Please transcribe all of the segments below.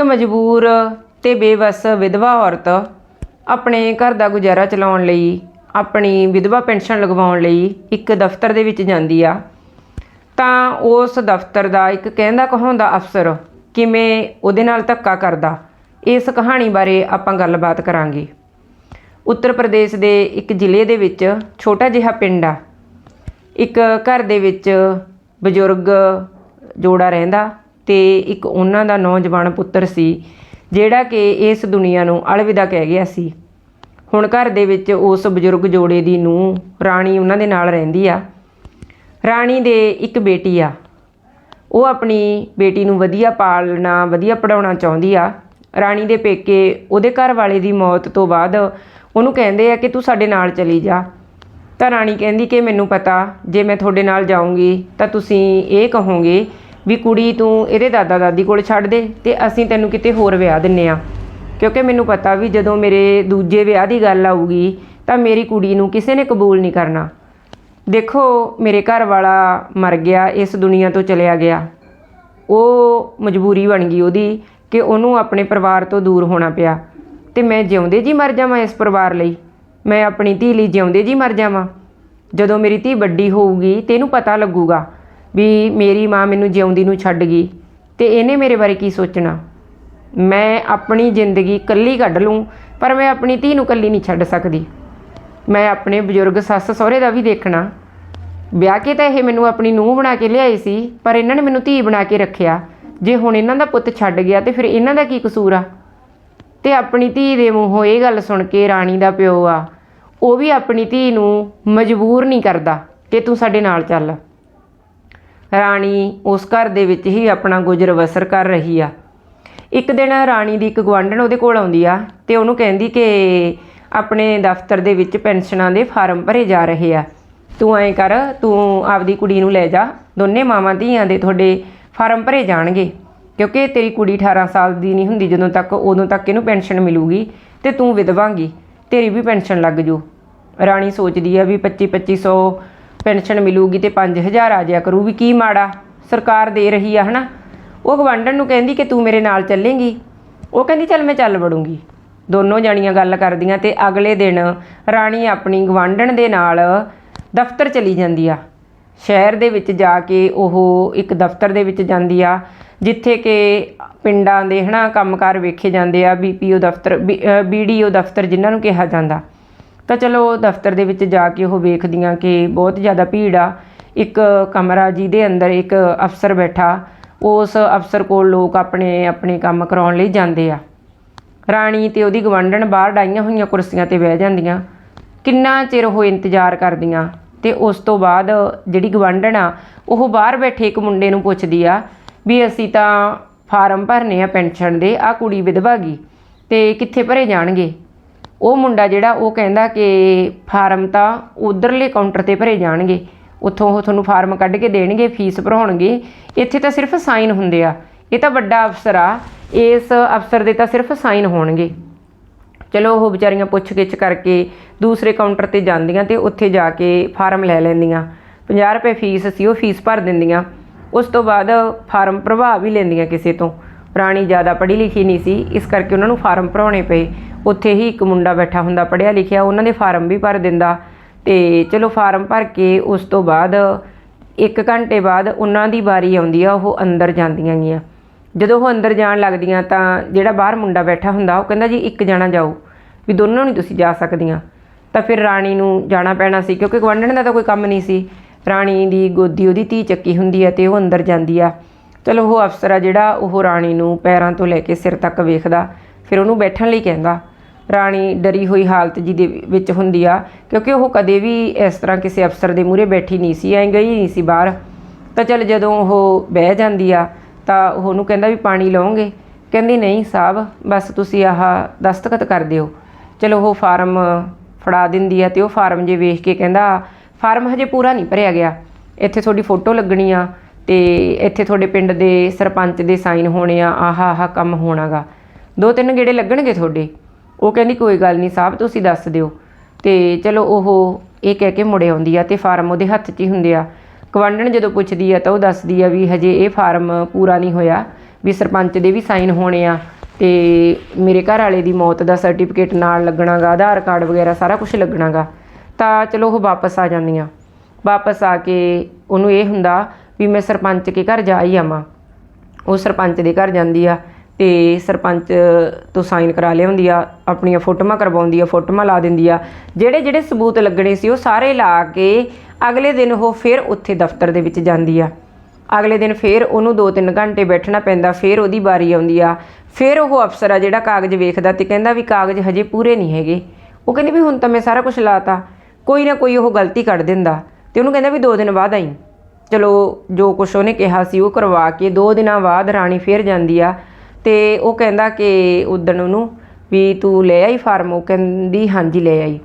ਇੱਕ ਮਜਬੂਰ ਤੇ ਬੇਵਸ ਵਿਧਵਾ ਔਰਤ ਆਪਣੇ ਘਰ ਦਾ ਗੁਜ਼ਾਰਾ ਚਲਾਉਣ ਲਈ, ਆਪਣੀ ਵਿਧਵਾ ਪੈਨਸ਼ਨ ਲਗਵਾਉਣ ਲਈ ਇੱਕ ਦਫ਼ਤਰ ਦੇ ਵਿੱਚ ਜਾਂਦੀ ਆ। ਤਾਂ ਉਸ ਦਫ਼ਤਰ ਦਾ ਇੱਕ ਕਹਿੰਦਾ ਕਹਾਉਂਦਾ ਅਫਸਰ ਕਿਵੇਂ ਉਹਦੇ ਨਾਲ ਧੱਕਾ ਕਰਦਾ, ਇਸ ਕਹਾਣੀ ਬਾਰੇ ਆਪਾਂ ਗੱਲਬਾਤ ਕਰਾਂਗੇ। ਉੱਤਰ ਪ੍ਰਦੇਸ਼ ਦੇ ਇੱਕ ਜ਼ਿਲ੍ਹੇ ਦੇ ਵਿੱਚ ਛੋਟਾ ਜਿਹਾ ਪਿੰਡ ਆ। ਇੱਕ ਘਰ ਦੇ ਵਿੱਚ ਬਜ਼ੁਰਗ ਜੋੜਾ ਰਹਿੰਦਾ ਤੇ ਇੱਕ ਉਹਨਾਂ ਦਾ ਨੌਜਵਾਨ ਪੁੱਤਰ ਸੀ, ਜਿਹੜਾ ਕਿ ਇਸ ਦੁਨੀਆ ਨੂੰ ਅਲਵਿਦਾ ਕਹਿ ਗਿਆ ਸੀ। ਹੁਣ ਘਰ ਦੇ ਵਿੱਚ ਉਸ ਬਜ਼ੁਰਗ ਜੋੜੇ ਦੀ ਨੂੰ ਰਾਣੀ ਉਹਨਾਂ ਦੇ ਨਾਲ ਰਹਿੰਦੀ ਆ। ਰਾਣੀ ਦੇ ਇੱਕ ਬੇਟੀ ਆ। ਉਹ ਆਪਣੀ ਬੇਟੀ ਨੂੰ ਵਧੀਆ ਪਾਲਣਾ, ਵਧੀਆ ਪੜਾਉਣਾ ਚਾਹੁੰਦੀ ਆ। ਰਾਣੀ ਦੇ ਪੇਕੇ ਉਹਦੇ ਘਰ ਵਾਲੇ ਦੀ ਮੌਤ ਤੋਂ ਬਾਅਦ ਉਹਨੂੰ ਕਹਿੰਦੇ ਆ ਕਿ ਤੂੰ ਸਾਡੇ ਨਾਲ ਚਲੀ ਜਾ। ਤਾਂ ਰਾਣੀ ਕਹਿੰਦੀ ਕਿ ਮੈਨੂੰ ਪਤਾ, ਜੇ ਮੈਂ ਤੁਹਾਡੇ ਨਾਲ ਜਾਊਂਗੀ ਤਾਂ ਤੁਸੀਂ ਇਹ ਕਹੋਗੇ ਵੀ ਕੁੜੀ ਤੂੰ ਇਹਦੇ ਦਾਦਾ ਦਾਦੀ ਕੋਲ ਛੱਡ ਦੇ ਤੇ ਅਸੀਂ ਤੈਨੂੰ ਕਿਤੇ ਹੋਰ ਵਿਆਹ ਦਿੰਨੇ ਆ। ਕਿਉਂਕਿ ਮੈਨੂੰ ਪਤਾ ਵੀ ਜਦੋਂ ਮੇਰੇ ਦੂਜੇ ਵਿਆਹ ਦੀ ਗੱਲ ਆਊਗੀ ਤਾਂ ਮੇਰੀ ਕੁੜੀ ਨੂੰ ਕਿਸੇ ਨੇ ਕਬੂਲ ਨਹੀਂ ਕਰਨਾ। ਦੇਖੋ, ਮੇਰੇ ਘਰ ਵਾਲਾ ਮਰ ਗਿਆ, ਇਸ ਦੁਨੀਆ ਤੋਂ ਚਲਿਆ ਗਿਆ। ਉਹ ਮਜਬੂਰੀ ਬਣ ਗਈ ਉਹਦੀ ਕਿ ਉਹਨੂੰ ਆਪਣੇ ਪਰਿਵਾਰ ਤੋਂ ਦੂਰ ਹੋਣਾ ਪਿਆ। ਤੇ ਮੈਂ ਜਿਉਂਦੇ ਜੀ ਮਰ ਜਾਵਾਂ ਇਸ ਪਰਿਵਾਰ ਲਈ? ਮੈਂ ਆਪਣੀ ਧੀ ਲਈ ਜਿਉਂਦੇ ਜੀ ਮਰ ਜਾਵਾਂ? ਜਦੋਂ ਮੇਰੀ ਧੀ ਵੱਡੀ ਹੋਊਗੀ ਤੇ ਇਹਨੂੰ ਪਤਾ ਲੱਗੂਗਾ ਵੀ ਮੇਰੀ ਮਾਂ ਮੈਨੂੰ ਜਿਉਂਦੀ ਨੂੰ ਛੱਡ ਗਈ ਤੇ ਇਹਨੇ ਮੇਰੇ ਬਾਰੇ ਕੀ ਸੋਚਣਾ? ਮੈਂ ਆਪਣੀ ਜ਼ਿੰਦਗੀ ਇਕੱਲੀ ਕੱਢ ਲੂੰ, ਪਰ ਮੈਂ ਆਪਣੀ ਧੀ ਨੂੰ ਇਕੱਲੀ ਨਹੀਂ ਛੱਡ ਸਕਦੀ। ਮੈਂ ਆਪਣੇ ਬਜ਼ੁਰਗ ਸੱਸ ਸਹੁਰੇ ਦਾ ਵੀ ਦੇਖਣਾ। ਵਿਆਹ ਕੇ ਤਾਂ ਇਹ ਮੈਨੂੰ ਆਪਣੀ ਨੂੰਹ ਬਣਾ ਕੇ ਲਿਆਏ ਸੀ, ਪਰ ਇਹਨਾਂ ਨੇ ਮੈਨੂੰ ਧੀ ਬਣਾ ਕੇ ਰੱਖਿਆ। ਜੇ ਹੁਣ ਇਹਨਾਂ ਦਾ ਪੁੱਤ ਛੱਡ ਗਿਆ ਤੇ ਫਿਰ ਇਹਨਾਂ ਦਾ ਕੀ ਕਸੂਰ ਆ? ਤੇ ਆਪਣੀ ਧੀ ਦੇ ਮੂੰਹੋਂ ਇਹ ਗੱਲ ਸੁਣ ਕੇ ਰਾਣੀ ਦਾ ਪਿਓ ਆ, ਉਹ ਵੀ ਆਪਣੀ ਧੀ ਨੂੰ ਮਜਬੂਰ ਨਹੀਂ ਕਰਦਾ ਕਿ ਤੂੰ ਸਾਡੇ ਨਾਲ ਚੱਲ। ਰਾਣੀ ਉਸ ਘਰ ਦੇ ਵਿੱਚ ਹੀ ਆਪਣਾ ਗੁਜ਼ਰ ਬਸਰ ਕਰ ਰਹੀ ਆ। ਇੱਕ ਦਿਨ ਰਾਣੀ ਦੀ ਇੱਕ ਗੁਆਂਢਣ ਉਹਦੇ ਕੋਲ ਆਉਂਦੀ ਆ ਤੇ ਉਹਨੂੰ ਕਹਿੰਦੀ ਕਿ ਆਪਣੇ ਦਫ਼ਤਰ ਦੇ ਵਿੱਚ ਪੈਨਸ਼ਨਾਂ ਦੇ ਫਾਰਮ ਭਰੇ ਜਾ ਰਹੇ ਆ। ਤੂੰ ਐਂ ਕਰ, ਤੂੰ ਆਪਦੀ ਕੁੜੀ ਨੂੰ ਲੈ ਜਾ, ਦੋਨੇ ਮਾਵਾਂ ਧੀਆਂ ਦੇ ਤੁਹਾਡੇ ਫਾਰਮ ਭਰੇ ਜਾਣਗੇ। ਕਿਉਂਕਿ ਤੇਰੀ ਕੁੜੀ 18 ਸਾਲ ਦੀ ਨਹੀਂ ਹੁੰਦੀ, ਜਦੋਂ ਤੱਕ ਉਦੋਂ ਤੱਕ ਇਹਨੂੰ ਪੈਨਸ਼ਨ ਮਿਲੂਗੀ ਤੇ ਤੂੰ ਵਿਧਵਾਂਗੀ, ਤੇਰੀ ਵੀ ਪੈਨਸ਼ਨ ਲੱਗ ਜੂ। ਰਾਣੀ ਸੋਚਦੀ ਆ ਵੀ 25 2500 ਪੈਨਸ਼ਨ ਮਿਲੂਗੀ ਤੇ 5000 ਆ ਜਾਇਆ ਕਰੂ, ਵੀ ਕੀ ਮਾੜਾ? ਸਰਕਾਰ ਦੇ ਰਹੀ ਆ, ਹਨਾ? ਉਹ ਗਵਾਂਢਣ ਨੂੰ ਕਹਿੰਦੀ ਕਿ ਤੂੰ ਮੇਰੇ ਨਾਲ ਚੱਲੇਂਗੀ। ਉਹ ਕਹਿੰਦੀ, ਚੱਲ ਮੈਂ ਚੱਲ ਵੜੂੰਗੀ। ਦੋਨੋਂ ਜਾਣੀਆਂ ਗੱਲ ਕਰਦੀਆਂ ਤੇ ਅਗਲੇ ਦਿਨ ਰਾਣੀ ਆਪਣੀ ਗਵਾਂਢਣ ਦੇ ਨਾਲ ਦਫ਼ਤਰ ਚਲੀ ਜਾਂਦੀ ਆ। ਸ਼ਹਿਰ ਦੇ ਵਿੱਚ ਜਾ ਕੇ ਉਹ ਇੱਕ ਦਫ਼ਤਰ ਦੇ ਵਿੱਚ ਜਾਂਦੀ ਆ, ਜਿੱਥੇ ਕਿ ਪਿੰਡਾਂ ਦੇ, ਹਨਾ, ਕੰਮਕਾਰ ਵੇਖੇ ਜਾਂਦੇ ਆ ਬੀਪੀਓ ਦਫ਼ਤਰ ਬੀਡੀਓ ਦਫ਼ਤਰ ਜਿਨ੍ਹਾਂ ਨੂੰ ਕਿਹਾ ਜਾਂਦਾ। ਤਾਂ ਚਲੋ ਦਫ਼ਤਰ ਦੇ ਵਿੱਚ ਜਾ ਕੇ ਉਹ ਵੇਖਦੀਆਂ ਕਿ ਬਹੁਤ ਜ਼ਿਆਦਾ ਭੀੜ ਆ। ਇੱਕ ਕਮਰਾ ਜਿਹਦੇ ਅੰਦਰ ਇੱਕ ਅਫਸਰ ਬੈਠਾ। ਉਸ ਅਫਸਰ ਕੋਲ ਲੋਕ ਆਪਣੇ ਆਪਣੇ ਕੰਮ ਕਰਾਉਣ ਲਈ ਜਾਂਦੇ ਆ। ਰਾਣੀ ਤੇ ਉਹਦੀ ਗਵੰਡਣ ਬਾਹਰ ਡਾਈਆਂ ਹੋਈਆਂ ਕੁਰਸੀਆਂ ਤੇ ਬਹਿ ਜਾਂਦੀਆਂ। ਕਿੰਨਾ ਚਿਰ ਉਹ ਇੰਤਜ਼ਾਰ ਕਰਦੀਆਂ? ਤੇ ਉਸ ਤੋਂ ਬਾਅਦ ਜਿਹੜੀ ਗਵੰਡਣ ਆ, ਉਹ ਬਾਹਰ ਬੈਠੇ ਇੱਕ ਮੁੰਡੇ ਨੂੰ ਪੁੱਛਦੀ ਆ ਵੀ ਅਸੀਂ ਤਾਂ ਫਾਰਮ ਭਰਨੇ ਆ ਪੈਨਸ਼ਨ ਦੇ ਆ ਕੁੜੀ ਵਿਧਵਾ ਗਈ ਤੇ ਕਿੱਥੇ ਭਰੇ ਜਾਣਗੇ? ਉਹ ਮੁੰਡਾ ਜਿਹੜਾ ਉਹ ਕਹਿੰਦਾ ਕਿ ਫਾਰਮ ਤਾਂ ਉਧਰਲੇ ਕਾਊਂਟਰ ਤੇ ਭਰੇ ਜਾਣਗੇ। ਉੱਥੋਂ ਉਹ ਤੁਹਾਨੂੰ ਫਾਰਮ ਕੱਢ ਕੇ ਦੇਣਗੇ, ਫੀਸ ਭਰਾਉਣਗੇ। ਇੱਥੇ ਤਾਂ ਸਿਰਫ ਸਾਈਨ ਹੁੰਦੇ ਆ। ਇਹ ਤਾਂ ਵੱਡਾ ਅਫਸਰ ਆ। ਇਸ ਅਫਸਰ ਦੇ ਤਾਂ ਸਿਰਫ ਸਾਈਨ ਹੋਣਗੇ। ਚਲੋ ਉਹ ਵਿਚਾਰੀਆਂ ਪੁੱਛ ਗਿੱਛ ਕਰਕੇ ਦੂਸਰੇ ਕਾਊਂਟਰ ਤੇ ਜਾਂਦੀਆਂ ਤੇ ਉੱਥੇ ਜਾ ਕੇ ਫਾਰਮ ਲੈ ਲੈਂਦੀਆਂ। 50 ਰੁਪਏ ਫੀਸ ਸੀ, ਉਹ ਫੀਸ ਭਰ ਦਿੰਦੀਆਂ। ਉਸ ਤੋਂ ਬਾਅਦ ਫਾਰਮ ਭਰਵਾ ਵੀ ਲੈਂਦੀਆਂ ਕਿਸੇ ਤੋਂ। ਰਾਣੀ ਜ਼ਿਆਦਾ ਪੜ੍ਹੀ ਲਿਖੀ ਨਹੀਂ ਸੀ, ਇਸ ਕਰਕੇ ਉਹਨਾਂ ਨੂੰ ਫਾਰਮ ਭਰਾਉਣੇ ਪਏ। ਉੱਥੇ ਹੀ ਇੱਕ ਮੁੰਡਾ ਬੈਠਾ ਹੁੰਦਾ, ਪੜ੍ਹਿਆ ਲਿਖਿਆ, ਉਹਨਾਂ ਦੇ ਫਾਰਮ ਵੀ ਭਰ ਦਿੰਦਾ। ਤੇ ਚਲੋ ਫਾਰਮ ਭਰ ਕੇ ਉਸ ਤੋਂ ਬਾਅਦ ਇੱਕ ਘੰਟੇ ਬਾਅਦ ਉਹਨਾਂ ਦੀ ਵਾਰੀ ਆਉਂਦੀ ਆ, ਉਹ ਅੰਦਰ ਜਾਂਦੀਆਂ ਗੀਆਂ। ਜਦੋਂ ਉਹ ਅੰਦਰ ਜਾਣ ਲੱਗਦੀਆਂ ਤਾਂ ਜਿਹੜਾ ਬਾਹਰ ਮੁੰਡਾ ਬੈਠਾ ਹੁੰਦਾ, ਉਹ ਕਹਿੰਦਾ ਜੀ ਇੱਕ ਜਾਣਾ ਜਾਓ, ਵੀ ਦੋਨੋਂ ਨਹੀਂ ਤੁਸੀਂ ਜਾ ਸਕਦੀਆਂ। ਤਾਂ ਫਿਰ ਰਾਣੀ ਨੂੰ ਜਾਣਾ ਪੈਣਾ ਸੀ, ਕਿਉਂਕਿ ਗਵੰਡਣ ਦਾ ਤਾਂ ਕੋਈ ਕੰਮ ਨਹੀਂ ਸੀ। ਰਾਣੀ ਦੀ ਗੋਦੀ ਉਹਦੀ ਧੀ ਚੱਕੀ ਹੁੰਦੀ ਹੈ ਤੇ ਉਹ ਅੰਦਰ ਜਾਂਦੀ ਆ। ਚਲੋ ਉਹ ਅਫਸਰ ਆ ਜਿਹੜਾ ਉਹ ਰਾਣੀ ਨੂੰ ਪੈਰਾਂ ਤੋਂ ਲੈ ਕੇ ਸਿਰ ਤੱਕ ਵੇਖਦਾ, ਫਿਰ ਉਹਨੂੰ ਬੈਠਣ ਲਈ ਕਹਿੰਦਾ। ਰਾਣੀ ਡਰੀ ਹੋਈ ਹਾਲਤ ਜੀ ਦੇ ਵਿੱਚ ਹੁੰਦੀ ਆ, ਕਿਉਂਕਿ ਉਹ ਕਦੇ ਵੀ ਇਸ ਤਰ੍ਹਾਂ ਕਿਸੇ ਅਫਸਰ ਦੇ ਮੂਹਰੇ ਬੈਠੀ ਨਹੀਂ ਸੀ, ਐਂ ਗਈ ਨਹੀਂ ਸੀ ਬਾਹਰ। ਤਾਂ ਚਲ ਜਦੋਂ ਉਹ ਬਹਿ ਜਾਂਦੀ ਆ, ਤਾਂ ਉਹ ਉਹਨੂੰ ਕਹਿੰਦਾ ਵੀ ਪਾਣੀ ਲਓਗੇ? ਕਹਿੰਦੀ, ਨਹੀਂ ਸਾਹਿਬ, ਬਸ ਤੁਸੀਂ ਆਹ ਦਸਤਖਤ ਕਰ ਦਿਓ। ਚਲੋ ਉਹ ਫਾਰਮ ਫੜਾ ਦਿੰਦੀ ਆ ਤੇ ਉਹ ਫਾਰਮ ਜੇ ਵੇਖ ਕੇ ਕਹਿੰਦਾ, ਫਾਰਮ ਹਜੇ ਪੂਰਾ ਨਹੀਂ ਭਰਿਆ ਗਿਆ। ਇੱਥੇ ਤੁਹਾਡੀ ਫੋਟੋ ਲੱਗਣੀ ਆ ਤੇ ਇੱਥੇ ਤੁਹਾਡੇ ਪਿੰਡ ਦੇ ਸਰਪੰਚ ਦੇ ਸਾਈਨ ਹੋਣੇ ਆ, ਆਹ ਆਹ ਕੰਮ ਹੋਣਾਗਾ। ਦੋ ਤਿੰਨ ਗੇੜੇ ਲੱਗਣਗੇ ਤੁਹਾਡੇ। ਉਹ ਕਹਿੰਦੀ, ਕੋਈ ਗੱਲ ਨਹੀਂ, ਸਾਹਿਬ, ਤੁਸੀਂ ਦੱਸ ਦਿਓ। ਤੇ ਚਲੋ, ਉਹ ਇਹ ਕਹਿ ਕੇ ਮੁੜੇ ਆਉਂਦੀ ਆ ਤੇ ਫਾਰਮ ਉਹਦੇ ਹੱਥ 'ਚ ਹੀ ਹੁੰਦੇ ਆ। ਗਵਾਂਢਣ ਜਦੋਂ ਪੁੱਛਦੀ ਆ ਤਾਂ ਉਹ ਦੱਸਦੀ ਆ ਵੀ ਹਜੇ ਇਹ ਫਾਰਮ ਪੂਰਾ ਨਹੀਂ ਹੋਇਆ, ਵੀ ਸਰਪੰਚ ਦੇ ਵੀ ਸਾਈਨ ਹੋਣੇ ਆ ਤੇ ਮੇਰੇ ਘਰ ਵਾਲੇ ਦੀ ਮੌਤ ਦਾ ਸਰਟੀਫਿਕੇਟ ਨਾਲ ਲੱਗਣਾਗਾ, ਆਧਾਰ ਕਾਰਡ ਵਗੈਰਾ ਸਾਰਾ ਕੁਝ ਲੱਗਣਾਗਾ। ਤਾਂ ਚਲੋ, ਉਹ ਵਾਪਸ ਆ ਜਾਂਦੀਆਂ। ਵਾਪਸ ਆ ਕੇ ਉਹਨੂੰ ਇਹ ਹੁੰਦਾ ਵੀ ਮੈਂ ਸਰਪੰਚ ਕੇ ਘਰ ਜਾ ਹੀ ਆਵਾਂ। ਉਹ ਸਰਪੰਚ ਦੇ ਘਰ ਜਾਂਦੀ ਆ ਤੇ ਸਰਪੰਚ ਤੋਂ ਸਾਈਨ ਕਰਾ ਲਿਆਉਂਦੀ ਆ, ਆਪਣੀਆਂ ਫੋਟੋਆਂ ਕਰਵਾਉਂਦੀ ਆ, ਫੋਟੋਆਂ ਲਾ ਦਿੰਦੀ ਆ। ਜਿਹੜੇ ਜਿਹੜੇ ਸਬੂਤ ਲੱਗਣੇ ਸੀ ਉਹ ਸਾਰੇ ਲਾ ਕੇ ਅਗਲੇ ਦਿਨ ਉਹ ਫਿਰ ਉੱਥੇ ਦਫ਼ਤਰ ਦੇ ਵਿੱਚ ਜਾਂਦੀ ਆ। ਅਗਲੇ ਦਿਨ ਫਿਰ ਉਹਨੂੰ 2-3 ਘੰਟੇ ਬੈਠਣਾ ਪੈਂਦਾ, ਫਿਰ ਉਹਦੀ ਵਾਰੀ ਆਉਂਦੀ ਆ। ਫਿਰ ਉਹ ਅਫਸਰ ਆ ਜਿਹੜਾ ਕਾਗਜ਼ ਵੇਖਦਾ ਤੇ ਕਹਿੰਦਾ ਵੀ ਕਾਗਜ਼ ਹਜੇ ਪੂਰੇ ਨਹੀਂ ਹੈਗੇ। ਉਹ ਕਹਿੰਦੀ ਵੀ ਹੁਣ ਤਾਂ ਮੈਂ ਸਾਰਾ ਕੁਝ ਲਾਤਾ। ਕੋਈ ਨਾ ਕੋਈ ਉਹ ਗਲਤੀ ਕੱਢ ਦਿੰਦਾ ਤੇ ਉਹਨੂੰ ਕਹਿੰਦਾ ਵੀ 2 ਦਿਨ ਬਾਅਦ ਆਈ। ਚਲੋ ਜੋ ਕੁਛ ਉਹਨੇ ਕਿਹਾ ਸੀ ਉਹ ਕਰਵਾ ਕੇ ਦੋ ਦਿਨਾਂ ਬਾਅਦ ਰਾਣੀ ਫੇਰ ਜਾਂਦੀ ਆ ਤੇ ਉਹ ਕਹਿੰਦਾ ਕਿ ਉਦਣ ਉਹਨੂੰ ਵੀ ਤੂੰ ਲੈ ਆਈ ਫਾਰਮ, ਉਹ ਕਹਿੰਦੀ ਹਾਂਜੀ ਲੈ ਆਈ।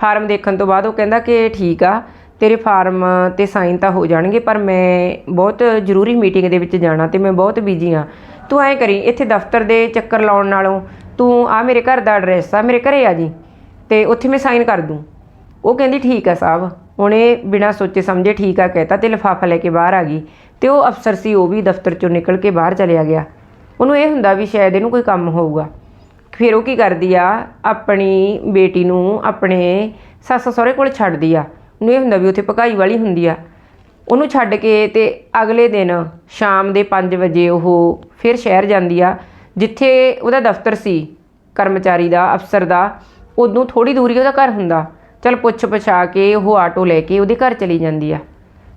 ਫਾਰਮ ਦੇਖਣ ਤੋਂ ਬਾਅਦ ਉਹ ਕਹਿੰਦਾ ਕਿ ਠੀਕ ਆ, ਤੇਰੇ ਫਾਰਮ ਤੇ ਸਾਈਨ ਤਾਂ ਹੋ ਜਾਣਗੇ, ਪਰ ਮੈਂ ਬਹੁਤ ਜ਼ਰੂਰੀ ਮੀਟਿੰਗ ਦੇ ਵਿੱਚ ਜਾਣਾ ਤੇ ਮੈਂ ਬਹੁਤ ਬਿਜ਼ੀ ਆ। ਤੂੰ ਐਂ ਕਰੀ, ਇੱਥੇ ਦਫ਼ਤਰ ਦੇ ਚੱਕਰ ਲਾਉਣ ਨਾਲੋਂ ਤੂੰ ਆ ਮੇਰੇ ਘਰ ਦਾ ਐਡਰੈਸ ਆ, ਮੇਰੇ ਘਰੇ ਆ ਜੀ ਤੇ ਉੱਥੇ ਮੈਂ ਸਾਈਨ ਕਰ ਦੂੰ। ਉਹ ਕਹਿੰਦੀ ਠੀਕ ਆ ਸਾਹਿਬ। ਉਹਨੇ ਬਿਨਾਂ ਸੋਚੇ ਸਮਝੇ ਠੀਕ ਆ ਕਹਿਤਾ ਤੇ ਲਿਫਾਫਾ ਲੈ ਕੇ ਬਾਹਰ ਆ ਗਈ ਤੇ ਉਹ ਅਫਸਰ ਸੀ, ਉਹ ਵੀ ਦਫ਼ਤਰ ਚੋਂ ਨਿਕਲ ਕੇ ਬਾਹਰ ਚਲਿਆ ਗਿਆ। ਉਹਨੂੰ ਇਹ ਹੁੰਦਾ ਵੀ ਸ਼ਾਇਦ ਇਹਨੂੰ ਕੋਈ ਕੰਮ ਹੋਊਗਾ। ਫਿਰ ਉਹ ਕੀ ਕਰਦੀ ਆ? ਆਪਣੀ ਬੇਟੀ ਨੂੰ ਆਪਣੇ ਸੱਸ ਸਹੁਰੇ ਕੋਲ ਛੱਡਦੀ ਆ। ਉਹਨੂੰ ਇਹ ਹੁੰਦਾ ਵੀ ਉੱਥੇ ਪਕਾਈ ਵਾਲੀ ਹੁੰਦੀ ਆ। ਉਹਨੂੰ ਛੱਡ ਕੇ ਤੇ ਅਗਲੇ ਦਿਨ ਸ਼ਾਮ ਦੇ 5 ਵਜੇ ਉਹ ਫਿਰ ਸ਼ਹਿਰ ਜਾਂਦੀ ਆ, ਜਿੱਥੇ ਉਹਦਾ ਦਫ਼ਤਰ ਸੀ, ਕਰਮਚਾਰੀ ਦਾ, ਅਫਸਰ ਦਾ। ਉਦੋਂ ਥੋੜੀ ਦੂਰੀ ਉਹਦਾ ਘਰ ਹੁੰਦਾ। ਚਲ ਪੁੱਛ ਪਛਾ ਕੇ ਉਹ ਆਟੋ ਲੈ ਕੇ ਉਹਦੇ ਘਰ ਚਲੀ ਜਾਂਦੀ ਆ।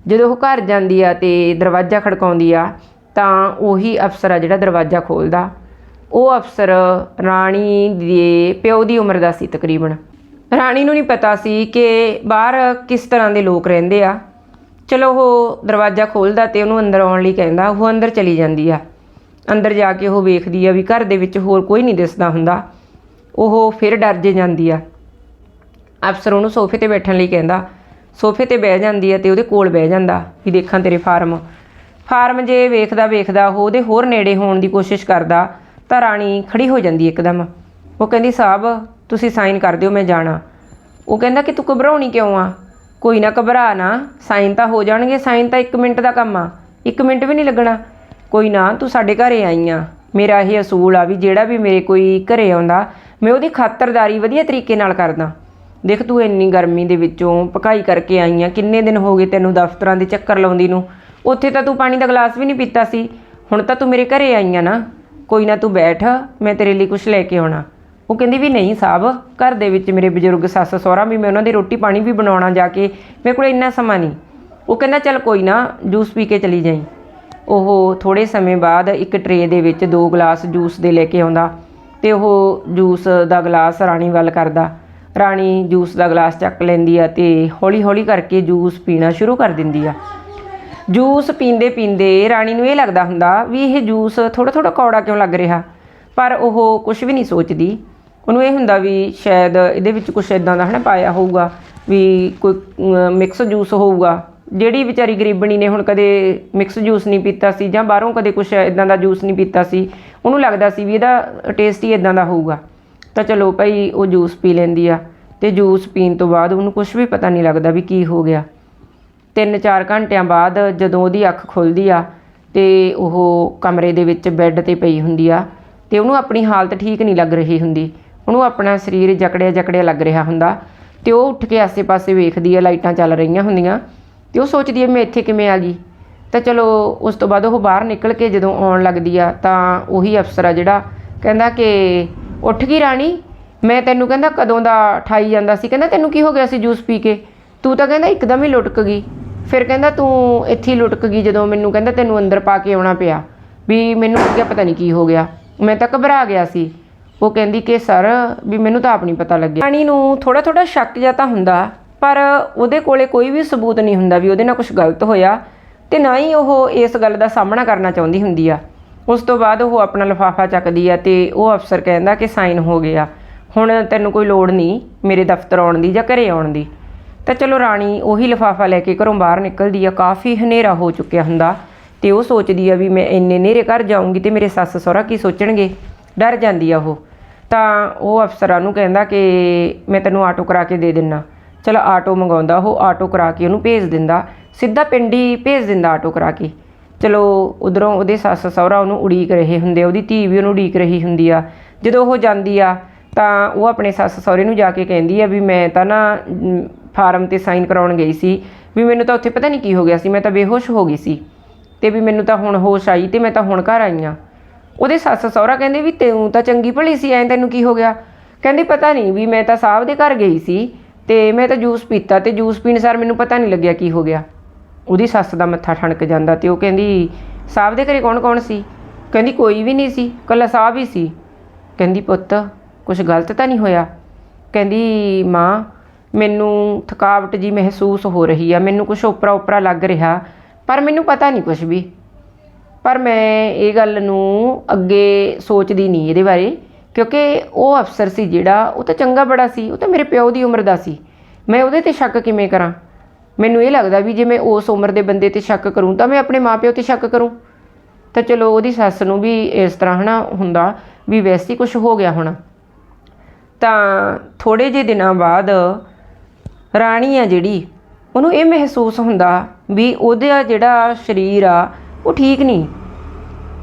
ਜਦੋਂ ਉਹ ਘਰ ਜਾਂਦੀ ਆ ਤੇ ਦਰਵਾਜ਼ਾ ਖੜਕਾਉਂਦੀ ਆ, ਤਾਂ ਉਹੀ ਅਫਸਰ ਆ ਜਿਹੜਾ ਦਰਵਾਜ਼ਾ ਖੋਲਦਾ। ਉਹ ਅਫਸਰ ਰਾਣੀ ਦੇ ਪਿਓ ਦੀ ਉਮਰ ਦਾ ਸੀ ਤਕਰੀਬਨ। ਰਾਣੀ ਨੂੰ ਨਹੀਂ ਪਤਾ ਸੀ ਕਿ ਬਾਹਰ ਕਿਸ ਤਰ੍ਹਾਂ ਦੇ ਲੋਕ ਰਹਿੰਦੇ ਆ। ਚਲੋ ਉਹ ਦਰਵਾਜ਼ਾ ਖੋਲਦਾ ਤੇ ਉਹਨੂੰ ਅੰਦਰ ਆਉਣ ਲਈ ਕਹਿੰਦਾ, ਉਹ ਅੰਦਰ ਚਲੀ ਜਾਂਦੀ ਆ। ਅੰਦਰ ਜਾ ਕੇ ਉਹ ਵੇਖਦੀ ਆ ਵੀ ਘਰ ਦੇ ਵਿੱਚ ਹੋਰ ਕੋਈ ਨਹੀਂ ਦਿਸਦਾ ਹੁੰਦਾ। ਉਹ ਫਿਰ ਡਰ ਜੇ ਜਾਂਦੀ ਆ। ਅਫਸਰ ਉਹਨੂੰ ਸੋਫੇ ਤੇ ਬੈਠਣ ਲਈ ਕਹਿੰਦਾ, ਸੋਫੇ ਤੇ ਬਹਿ ਜਾਂਦੀ ਹੈ ਤੇ ਉਹਦੇ ਕੋਲ ਬਹਿ ਜਾਂਦਾ ਵੀ ਦੇਖਾਂ ਤੇਰੇ ਫਾਰਮ। ਫਾਰਮ ਜੇ ਵੇਖਦਾ ਵੇਖਦਾ ਉਹ ਉਹਦੇ ਹੋਰ ਨੇੜੇ ਹੋਣ ਦੀ ਕੋਸ਼ਿਸ਼ ਕਰਦਾ ਤਾਂ ਰਾਣੀ ਖੜੀ ਹੋ ਜਾਂਦੀ ਇੱਕਦਮ। ਉਹ ਕਹਿੰਦੀ, ਸਾਹਿਬ, ਤੁਸੀਂ ਸਾਈਨ ਕਰ ਦਿਓ, ਮੈਂ ਜਾਣਾ। ਉਹ ਕਹਿੰਦਾ ਕਿ ਤੂੰ ਘਬਰਾਉਣੀ ਕਿਉਂ ਆ? ਕੋਈ ਨਾ ਘਬਰਾ ਨਾ, ਸਾਈਨ ਤਾਂ ਹੋ ਜਾਣਗੇ, ਸਾਈਨ ਤਾਂ 1 ਮਿੰਟ ਦਾ ਕੰਮ ਆ 1 ਮਿੰਟ ਵੀ ਨਹੀਂ ਲੱਗਣਾ। ਕੋਈ ਨਾ, ਤੂੰ ਸਾਡੇ ਘਰੇ ਆਈ ਆ। ਮੇਰਾ ਇਹ ਅਸੂਲ ਆ ਵੀ ਜਿਹੜਾ ਵੀ ਮੇਰੇ ਕੋਈ ਘਰੇ ਆਉਂਦਾ, ਮੈਂ ਉਹਦੀ ਖਾਤਰਦਾਰੀ ਵਧੀਆ ਤਰੀਕੇ ਨਾਲ ਕਰਦਾ। ਦੇਖ ਤੂੰ ਇੰਨੀ ਗਰਮੀ ਦੇ ਵਿੱਚੋਂ ਪਕਾਈ ਕਰਕੇ ਆਈ ਆ, ਕਿੰਨੇ ਦਿਨ ਹੋ ਗਏ ਤੈਨੂੰ ਦਫ਼ਤਰਾਂ ਦੇ ਚੱਕਰ ਲਾਉਂਦੀ ਨੂੰ। ਉੱਥੇ ਤਾਂ ਤੂੰ ਪਾਣੀ ਦਾ ਗਲਾਸ ਵੀ ਨਹੀਂ ਪੀਤਾ ਸੀ। ਹੁਣ ਤਾਂ ਤੂੰ ਮੇਰੇ ਘਰੇ ਆਈ ਆ ਨਾ। ਕੋਈ ਨਾ ਤੂੰ ਬੈਠ, ਮੈਂ ਤੇਰੇ ਲਈ ਕੁਝ ਲੈ ਕੇ ਆਉਣਾ। ਉਹ ਕਹਿੰਦੀ ਵੀ ਨਹੀਂ ਸਾਹਿਬ ਘਰ ਦੇ ਵਿੱਚ ਮੇਰੇ ਬਜ਼ੁਰਗ ਸੱਸ ਸਹੁਰਾ ਵੀ ਮੈਂ ਉਹਨਾਂ ਦੀ ਰੋਟੀ ਪਾਣੀ ਵੀ ਬਣਾਉਣਾ ਜਾ ਕੇ ਮੇਰੇ ਕੋਲ ਇੰਨਾ ਸਮਾਂ ਨਹੀਂ। ਉਹ ਕਹਿੰਦਾ ਚੱਲ ਕੋਈ ਨਾ, ਜੂਸ ਪੀ ਕੇ ਚਲੀ ਜਾਈ। ਉਹ ਥੋੜੇ ਸਮੇਂ ਬਾਅਦ ਇੱਕ ਟਰੇ ਦੇ ਵਿੱਚ ਦੋ ਗਲਾਸ ਜੂਸ ਦੇ ਲੈ ਕੇ ਆਉਂਦਾ ਤੇ ਉਹ ਜੂਸ ਦਾ ਗਲਾਸ ਰਾਣੀ ਵੱਲ ਕਰਦਾ। ਰਾਣੀ ਜੂਸ ਦਾ ਗਲਾਸ ਚੱਕ ਲੈਂਦੀ ਆ ਤੇ ਹੌਲੀ-ਹੌਲੀ ਕਰਕੇ ਜੂਸ ਪੀਣਾ ਸ਼ੁਰੂ ਕਰ ਦਿੰਦੀ ਆ। ਜੂਸ ਪੀਂਦੇ ਪੀਂਦੇ ਰਾਣੀ ਨੂੰ ਇਹ ਲੱਗਦਾ ਹੁੰਦਾ ਵੀ ਇਹ ਜੂਸ ਥੋੜਾ ਥੋੜਾ ਕੌੜਾ ਕਿਉਂ ਲੱਗ ਰਿਹਾ? ਪਰ ਉਹ ਕੁਝ ਵੀ ਨਹੀਂ ਸੋਚਦੀ। ਉਹਨੂੰ ਇਹ ਹੁੰਦਾ ਵੀ ਸ਼ਾਇਦ ਇਹਦੇ ਵਿੱਚ ਕੁਝ ਇਦਾਂ ਦਾ ਹਨਾ ਪਾਇਆ ਹੋਊਗਾ ਵੀ ਕੋਈ ਮਿਕਸ ਜੂਸ ਹੋਊਗਾ। ਜਿਹੜੀ ਵਿਚਾਰੀ ਗਰੀਬਣੀ ਨੇ ਹੁਣ ਕਦੇ ਮਿਕਸ ਜੂਸ ਨਹੀਂ ਪੀਤਾ ਸੀ ਜਾਂ ਬਾਹਰੋਂ ਕਦੇ ਕੁਝ ਇਦਾਂ ਦਾ ਜੂਸ ਨਹੀਂ ਪੀਤਾ ਸੀ, ਉਹਨੂੰ ਲੱਗਦਾ ਸੀ ਵੀ ਇਹਦਾ ਟੇਸਟ ਹੀ ਇਦਾਂ ਦਾ ਹੋਊਗਾ। ਤਾਂ ਚਲੋ ਭਾਈ ਉਹ ਜੂਸ ਪੀ ਲੈਂਦੀ ਆ ਤੇ ਜੂਸ ਪੀਣ ਤੋਂ ਬਾਅਦ ਉਹਨੂੰ ਕੁਝ ਵੀ ਪਤਾ ਨਹੀਂ ਲੱਗਦਾ ਵੀ ਕੀ ਹੋ ਗਿਆ। ਤਿੰਨ ਚਾਰ ਘੰਟਿਆਂ ਬਾਅਦ ਜਦੋਂ ਉਹਦੀ ਅੱਖ ਖੁੱਲਦੀ ਆ ਤੇ ਉਹ ਕਮਰੇ ਦੇ ਵਿੱਚ ਬੈੱਡ ਤੇ ਪਈ ਹੁੰਦੀ ਆ ਤੇ ਉਹਨੂੰ ਆਪਣੀ ਹਾਲਤ ਠੀਕ ਨਹੀਂ ਲੱਗ ਰਹੀ ਹੁੰਦੀ। ਉਹਨੂੰ ਆਪਣਾ ਸਰੀਰ ਜਕੜਿਆ ਜਕੜਿਆ ਲੱਗ ਰਿਹਾ ਹੁੰਦਾ। ਤੇ ਉਹ ਉੱਠ ਕੇ ਆਸੇ-ਪਾਸੇ ਵੇਖਦੀ ਆ, ਲਾਈਟਾਂ ਚੱਲ ਰਹੀਆਂ ਹੁੰਦੀਆਂ ਤੇ ਉਹ ਸੋਚਦੀ ਹੈ ਮੈਂ ਇੱਥੇ ਕਿਵੇਂ ਆ ਗਈ। ਤਾਂ ਚਲੋ ਉਸ ਤੋਂ ਬਾਅਦ ਉਹ ਬਾਹਰ ਨਿਕਲ ਕੇ ਜਦੋਂ ਆਉਣ ਲੱਗਦੀ ਆ ਤਾਂ ਉਹੀ ਅਫਸਰ ਆ ਜਿਹੜਾ ਕਹਿੰਦਾ ਕਿ ਉੱਠ ਗਈ ਰਾਣੀ। ਮੈਂ ਤੈਨੂੰ ਕਹਿੰਦਾ ਕਦੋਂ ਦਾ ਠਾਈ ਜਾਂਦਾ ਸੀ। ਕਹਿੰਦਾ ਤੈਨੂੰ ਕੀ ਹੋ ਗਿਆ ਸੀ ਜੂਸ ਪੀ ਕੇ? ਤੂੰ ਤਾਂ ਕਹਿੰਦਾ ਇੱਕਦਮ ਹੀ ਲੁਟਕ ਗਈ। ਫਿਰ ਕਹਿੰਦਾ ਤੂੰ ਇੱਥੇ ਹੀ ਲੁਟਕ ਗਈ ਜਦੋਂ ਮੈਨੂੰ ਕਹਿੰਦਾ ਤੈਨੂੰ ਅੰਦਰ ਪਾ ਕੇ ਆਉਣਾ ਪਿਆ। ਵੀ ਮੈਨੂੰ ਲੱਗਿਆ ਪਤਾ ਨਹੀਂ ਕੀ ਹੋ ਗਿਆ। ਮੈਂ ਤਾਂ ਘਬਰਾ ਗਿਆ ਸੀ। ਉਹ ਕਹਿੰਦੀ ਕਿ ਸਰ, ਵੀ ਮੈਨੂੰ ਤਾਂ ਆਪ ਨਹੀਂ ਪਤਾ ਲੱਗਿਆ। ਰਾਣੀ ਨੂੰ ਥੋੜਾ ਥੋੜਾ ਸ਼ੱਕ ਜਾਂ ਤਾਂ ਹੁੰਦਾ, ਪਰ ਉਹਦੇ ਕੋਲੇ ਕੋਈ ਵੀ ਸਬੂਤ ਨਹੀਂ ਹੁੰਦਾ ਵੀ ਉਹਦੇ ਨਾਲ ਕੁਝ ਗਲਤ ਹੋਇਆ। ਤੇ ਨਾ ਹੀ ਉਹ ਇਸ ਗੱਲ ਦਾ ਸਾਹਮਣਾ ਕਰਨਾ ਚਾਹੁੰਦੀ ਹੁੰਦੀ ਆ। ਉਸ ਤੋਂ ਬਾਅਦ ਉਹ ਆਪਣਾ ਲਿਫਾਫਾ ਚੱਕਦੀ ਆ ਤੇ ਉਹ ਅਫਸਰ ਕਹਿੰਦਾ ਕਿ ਸਾਈਨ ਹੋ ਗਿਆ। ਹੁਣ ਤੈਨੂੰ ਕੋਈ ਲੋੜ ਨਹੀਂ ਮੇਰੇ ਦਫ਼ਤਰ ਆਉਣ ਦੀ ਜਾਂ ਘਰੇ ਆਉਣ ਦੀ। ਤਾਂ ਚਲੋ ਰਾਣੀ ਉਹੀ ਲਿਫਾਫਾ ਲੈ ਕੇ ਘਰੋਂ ਬਾਹਰ ਨਿਕਲਦੀ ਆ, ਕਾਫੀ ਹਨੇਰਾ ਹੋ ਚੁੱਕਿਆ ਹੁੰਦਾ ਤੇ ਉਹ ਸੋਚਦੀ ਆ ਵੀ ਮੈਂ ਇੰਨੇ ਹਨੇਰੇ ਘਰ ਜਾਊਂਗੀ ਤੇ ਮੇਰੇ ਸੱਸ ਸਹੁਰਾ ਕੀ ਸੋਚਣਗੇ? ਡਰ ਜਾਂਦੀ ਆ ਉਹ। ਤਾਂ ਉਹ ਅਫਸਰਾਂ ਨੂੰ ਕਹਿੰਦਾ ਕਿ ਮੈਂ ਤੈਨੂੰ ਆਟੋ ਕਰਾ ਕੇ ਦੇ ਦਿੰਨਾ। ਚਲ ਆਟੋ ਮੰਗਾਉਂਦਾ, ਉਹ ਆਟੋ ਕਰਾ ਕੇ ਉਹਨੂੰ ਭੇਜ ਦਿੰਦਾ। ਸਿੱਧਾ ਪਿੰਡੀ ਭੇਜ ਦਿੰਦਾ ਆਟੋ ਕਰਾ ਕੇ। ਚਲੋ ਉਧਰੋਂ ਉਹਦੇ ਸੱਸ ਸਹੁਰਾ ਉਹਨੂੰ ਉਡੀਕ ਰਹੇ ਹੁੰਦੇ ਆ, ਉਹਦੀ ਧੀ ਵੀ ਉਹਨੂੰ ਉਡੀਕ ਰਹੀ ਹੁੰਦੀ ਆ। ਜਦੋਂ ਉਹ ਜਾਂਦੀ ਆ, ਤਾਂ ਉਹ ਆਪਣੇ ਸੱਸ ਸਹੁਰੇ ਨੂੰ ਜਾ ਕੇ ਕਹਿੰਦੀ ਆ ਵੀ ਮੈਂ ਤਾਂ ਨਾ ਫਾਰਮ ਤੇ ਸਾਈਨ ਕਰਾਉਣ ਗਈ ਸੀ, ਵੀ ਮੈਨੂੰ ਤਾਂ ਉੱਥੇ ਪਤਾ ਨਹੀਂ ਕੀ ਹੋ ਗਿਆ ਸੀ, ਮੈਂ ਤਾਂ ਬੇਹੋਸ਼ ਹੋ ਗਈ ਸੀ ਤੇ ਵੀ ਮੈਨੂੰ ਤਾਂ ਹੁਣ ਹੋਸ਼ ਆਈ ਤੇ ਮੈਂ ਤਾਂ ਹੁਣ ਘਰ ਆਈ ਆ। ਉਹਦੇ ਸੱਸ ਸਹੁਰਾ ਕਹਿੰਦੇ ਵੀ ਤੈਨੂੰ ਤਾਂ ਚੰਗੀ ਭਲੀ ਸੀ, ਐਂ ਤੈਨੂੰ ਕੀ ਹੋ ਗਿਆ? ਕਹਿੰਦੀ ਪਤਾ ਨਹੀਂ ਵੀ ਮੈਂ ਤਾਂ ਸਾਹਿਬ ਦੇ ਘਰ ਗਈ ਸੀ ਤੇ ਮੈਂ ਤਾਂ ਜੂਸ ਪੀਤਾ ਤੇ ਜੂਸ ਪੀਣ ਸਾਰ ਮੈਨੂੰ ਪਤਾ ਨਹੀਂ ਲੱਗਿਆ ਕੀ ਹੋ ਗਿਆ। ਉਹਦੀ ਸੱਸ ਦਾ ਮੱਥਾ ਠਣਕ ਜਾਂਦਾ ਤੇ ਉਹ ਕਹਿੰਦੀ, ਸਾਹਿਬ ਦੇ ਘਰੇ ਕੌਣ ਕੌਣ ਸੀ? ਕਹਿੰਦੀ, ਕੋਈ ਵੀ ਨਹੀਂ ਸੀ ਕੱਲਾ ਸਾਹਿਬ ਹੀ ਸੀ। ਕਹਿੰਦੀ, ਪੁੱਤ ਕੁਝ ਗਲਤ ਤਾਂ ਨਹੀਂ ਹੋਇਆ? ਕਹਿੰਦੀ, ਮਾਂ, ਮੈਨੂੰ ਥਕਾਵਟ ਜੀ ਮਹਿਸੂਸ ਹੋ ਰਹੀ ਆ, ਮੈਨੂੰ ਕੁਝ ਉਪਰਾ ਉਪਰਾ ਲੱਗ ਰਿਹਾ, ਪਰ ਮੈਨੂੰ ਪਤਾ ਨਹੀਂ ਕੁਝ ਵੀ। ਪਰ ਮੈਂ ਇਹ ਗੱਲ ਨੂੰ ਅੱਗੇ ਸੋਚਦੀ ਨਹੀਂ ਇਹਦੇ ਬਾਰੇ, ਕਿਉਂਕਿ ਉਹ ਅਫਸਰ ਸੀ ਜਿਹੜਾ, ਉਹ ਤਾਂ ਚੰਗਾ ਬੜਾ ਸੀ, ਉਹ ਤਾਂ ਮੇਰੇ ਪਿਓ ਦੀ ਉਮਰ ਦਾ ਸੀ। ਮੈਂ ਉਹਦੇ ਤੇ ਸ਼ੱਕ ਕਿਵੇਂ ਕਰਾਂ? ਮੈਨੂੰ ਇਹ ਲੱਗਦਾ ਵੀ ਜੇ ਮੈਂ ਉਸ ਉਮਰ ਦੇ ਬੰਦੇ ਤੇ ਸ਼ੱਕ ਕਰੂੰ ਤਾਂ ਮੈਂ ਆਪਣੇ ਮਾਪਿਓ ਤੇ ਸ਼ੱਕ ਕਰੂੰ। ਤਾਂ ਚਲੋ ਉਹਦੀ ਸੱਸ ਨੂੰ ਵੀ ਇਸ ਤਰ੍ਹਾਂ ਹਨਾ ਹੁੰਦਾ ਵੀ ਵੈਸੇ ਹੀ ਕੁਝ ਹੋ ਗਿਆ ਹੋਣਾ। ਤਾਂ ਥੋੜੇ ਜਿਹੇ ਦਿਨਾਂ ਬਾਅਦ ਰਾਣੀ ਆ ਜਿਹੜੀ, ਉਹਨੂੰ ਇਹ ਮਹਿਸੂਸ ਹੁੰਦਾ ਵੀ ਉਹਦਾ ਜਿਹੜਾ ਸਰੀਰ ਆ, ਉਹ ਠੀਕ ਨਹੀਂ।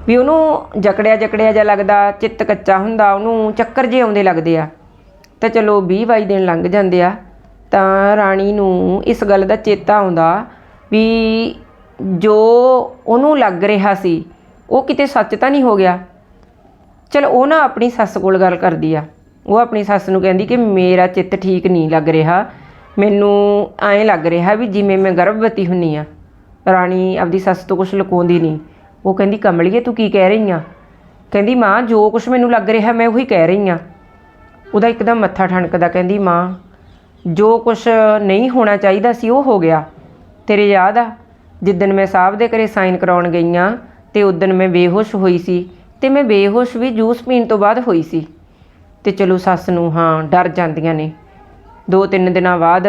ਵੀ ਉਹਨੂੰ ਜਕੜਿਆ ਜਕੜਿਆ ਜਿਹਾ ਲੱਗਦਾ, ਚਿੱਤ ਕੱਚਾ ਹੁੰਦਾ, ਉਹਨੂੰ ਚੱਕਰ ਜੇ ਆਉਂਦੇ ਲੱਗਦੇ ਆ। ਤਾਂ ਚਲੋ 20 22 ਦਿਨ ਲੰਘ ਜਾਂਦੇ ਆ। ਤਾਂ ਰਾਣੀ ਨੂੰ ਇਸ ਗੱਲ ਦਾ ਚੇਤਾ ਆਉਂਦਾ ਵੀ ਜੋ ਉਹਨੂੰ ਲੱਗ ਰਿਹਾ ਸੀ, ਉਹ ਕਿਤੇ ਸੱਚ ਤਾਂ ਨਹੀਂ ਹੋ ਗਿਆ। ਚਲ ਉਹ ਨਾ ਆਪਣੀ ਸੱਸ ਕੋਲ ਗੱਲ ਕਰਦੀ ਆ। ਉਹ ਆਪਣੀ ਸੱਸ ਨੂੰ ਕਹਿੰਦੀ ਕਿ ਮੇਰਾ ਚਿੱਤ ਠੀਕ ਨਹੀਂ ਲੱਗ ਰਿਹਾ। ਮੈਨੂੰ ਐਂ ਲੱਗ ਰਿਹਾ ਵੀ ਜਿਵੇਂ ਮੈਂ ਗਰਭਵਤੀ ਹੁੰਨੀ ਆ। ਰਾਣੀ ਆਪਦੀ ਸੱਸ ਤੋਂ ਕੁਝ ਲੁਕਾਉਂਦੀ ਨਹੀਂ। ਉਹ ਕਹਿੰਦੀ, ਕਮਲੀਏ, ਤੂੰ ਕੀ ਕਹਿ ਰਹੀ ਆ? ਕਹਿੰਦੀ, ਮਾਂ, ਜੋ ਕੁਝ ਮੈਨੂੰ ਲੱਗ ਰਿਹਾ, ਮੈਂ ਉਹੀ ਕਹਿ ਰਹੀ ਆ। ਉਹਦਾ ਇੱਕਦਮ ਮੱਥਾ ਠਣਕਦਾ, ਕਹਿੰਦੀ, ਮਾਂ ਜੋ ਕੁਝ ਨਹੀਂ ਹੋਣਾ ਚਾਹੀਦਾ ਸੀ, ਉਹ ਹੋ ਗਿਆ। ਤੇਰੇ ਯਾਦ ਆ? ਜਿੱਦਣ ਮੈਂ ਸਾਹਿਬ ਦੇ ਘਰੇ ਸਾਈਨ ਕਰਾਉਣ ਗਈ ਆ, ਤੇ ਉਦੋਂ ਮੈਂ ਬੇਹੋਸ਼ ਹੋਈ ਸੀ, ਤੇ ਮੈਂ ਬੇਹੋਸ਼ ਵੀ ਜੂਸ ਪੀਣ ਤੋਂ ਬਾਅਦ ਹੋਈ ਸੀ। ਤੇ ਚਲੋ ਸੱਸ ਨੂੰ ਹਾਂ, ਡਰ ਜਾਂਦੀਆਂ ਨੇ। ਦੋ ਤਿੰਨ ਦਿਨਾਂ ਬਾਅਦ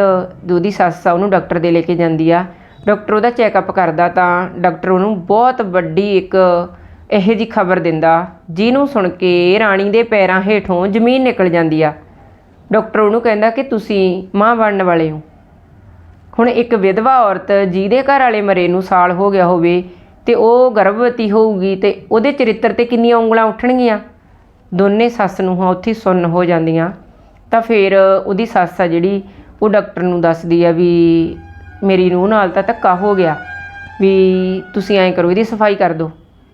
ਉਹਦੀ ਸੱਸ ਆ, ਉਹਨੂੰ ਡਾਕਟਰ ਦੇ ਲੈ ਕੇ ਜਾਂਦੀ ਆ। ਡਾਕਟਰ ਉਹਦਾ ਚੈੱਕਅਪ ਕਰਦਾ ਤਾਂ ਡਾਕਟਰ ਉਹਨੂੰ ਬਹੁਤ ਵੱਡੀ ਇੱਕ ਇਹੋ ਜੀ ਖਬਰ ਦਿੰਦਾ, ਜਿਹਨੂੰ ਸੁਣ ਕੇ ਰਾਣੀ ਦੇ ਪੈਰਾਂ ਹੇਠੋਂ ਜ਼ਮੀਨ ਨਿਕਲ ਜਾਂਦੀ ਆ। ਡਾਕਟਰ ਉਹਨੂੰ ਕਹਿੰਦਾ ਕਿ ਤੁਸੀਂ ਮਾਂ ਬਣਨ ਵਾਲੇ ਹੋ। ਹੁਣ ਇੱਕ ਵਿਧਵਾ ਔਰਤ ਜਿਹਦੇ ਘਰ ਵਾਲੇ ਮਰੇ ਨੂੰ ਸਾਲ ਹੋ ਗਿਆ ਹੋਵੇ ਤੇ ਉਹ ਗਰਭਵਤੀ ਹੋਊਗੀ ਤੇ ਉਹਦੇ ਚਰਿੱਤਰ ਤੇ ਕਿੰਨੀਆਂ ਉਂਗਲਾਂ ਉੱਠਣਗੀਆਂ? ਦੋਨੇ ਸੱਸ ਨੂੰ ਹਾਂ ਉੱਥੇ ਹੀ ਸੁੰਨ ਹੋ ਜਾਂਦੀਆਂ। ਤਾਂ ਫਿਰ ਉਹਦੀ ਸੱਸ ਆ ਜਿਹੜੀ, ਉਹ ਡਾਕਟਰ ਨੂੰ ਦੱਸਦੀ ਆ ਵੀ ਮੇਰੀ ਨੂੰਹ ਨਾਲ ਤਾਂ ਧੱਕਾ ਹੋ ਗਿਆ, ਵੀ ਤੁਸੀਂ ਐਂ ਕਰੋ, ਇਹਦੀ ਸਫ਼ਾਈ ਕਰ ਦਿਓ।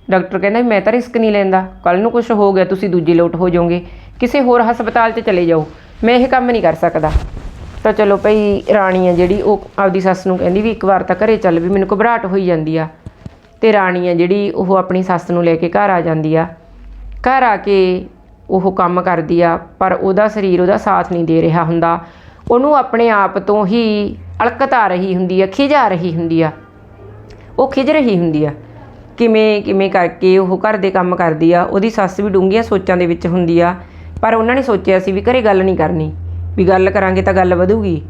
ਡਾਕਟਰ ਕਹਿੰਦਾ ਵੀ ਮੈਂ ਤਾਂ ਰਿਸਕ ਨਹੀਂ ਲੈਂਦਾ ਕੱਲ ਨੂੰ ਕੁਝ ਹੋ ਗਿਆ, ਤੁਸੀਂ ਦੂਜੀ ਲੋਟ ਹੋ ਜਾਓਗੇ। ਕਿਸੇ ਹੋਰ ਹਸਪਤਾਲ 'ਚ ਚਲੇ ਜਾਓ। ਮੈਂ ਇਹ ਕੰਮ ਨਹੀਂ ਕਰ ਸਕਦਾ। ਤਾਂ ਚਲੋ ਭਈ ਰਾਣੀ ਆ ਜਿਹੜੀ, ਉਹ ਆਪਦੀ ਸੱਸ ਨੂੰ ਕਹਿੰਦੀ ਵੀ ਇੱਕ ਵਾਰ ਤਾਂ ਘਰੇ ਚੱਲ ਵੀ ਮੈਨੂੰ ਘਬਰਾਹਟ ਹੋਈ ਜਾਂਦੀ ਆ। ਤੇ ਰਾਣੀ ਆ ਜਿਹੜੀ, ਉਹ ਆਪਣੀ ਸੱਸ ਨੂੰ ਲੈ ਕੇ ਘਰ ਆ ਜਾਂਦੀ ਆ। ਘਰ ਆ ਕੇ ਉਹ ਕੰਮ ਕਰਦੀ ਆ, ਪਰ ਉਹਦਾ ਸਰੀਰ ਉਹਦਾ ਸਾਥ ਨਹੀਂ ਦੇ ਰਿਹਾ ਹੁੰਦਾ। ਉਹਨੂੰ ਆਪਣੇ ਆਪ ਤੋਂ ਹੀ ਅਲਕਤ ਆ ਰਹੀ ਹੁੰਦੀ ਆ ਖਿਜ ਆ ਰਹੀ ਹੁੰਦੀ ਆ। ਉਹ ਖਿਜ ਰਹੀ ਹੁੰਦੀ ਆ। ਕਿਵੇਂ ਕਿਵੇਂ ਕਰਕੇ ਉਹ ਘਰ ਦੇ ਕੰਮ ਕਰਦੀ ਆ, ਉਹਦੀ ਸੱਸ ਵੀ ਡੂੰਘੀਆਂ ਸੋਚਾਂ ਦੇ ਵਿੱਚ ਹੁੰਦੀ ਆ। ਪਰ ਉਹਨਾਂ ਨੇ ਸੋਚਿਆ ਸੀ ਵੀ ਘਰੇ ਗੱਲ ਨਹੀਂ ਕਰਨੀ, ਵੀ ਗੱਲ ਕਰਾਂਗੇ ਤਾਂ ਗੱਲ ਵਧੂਗੀ।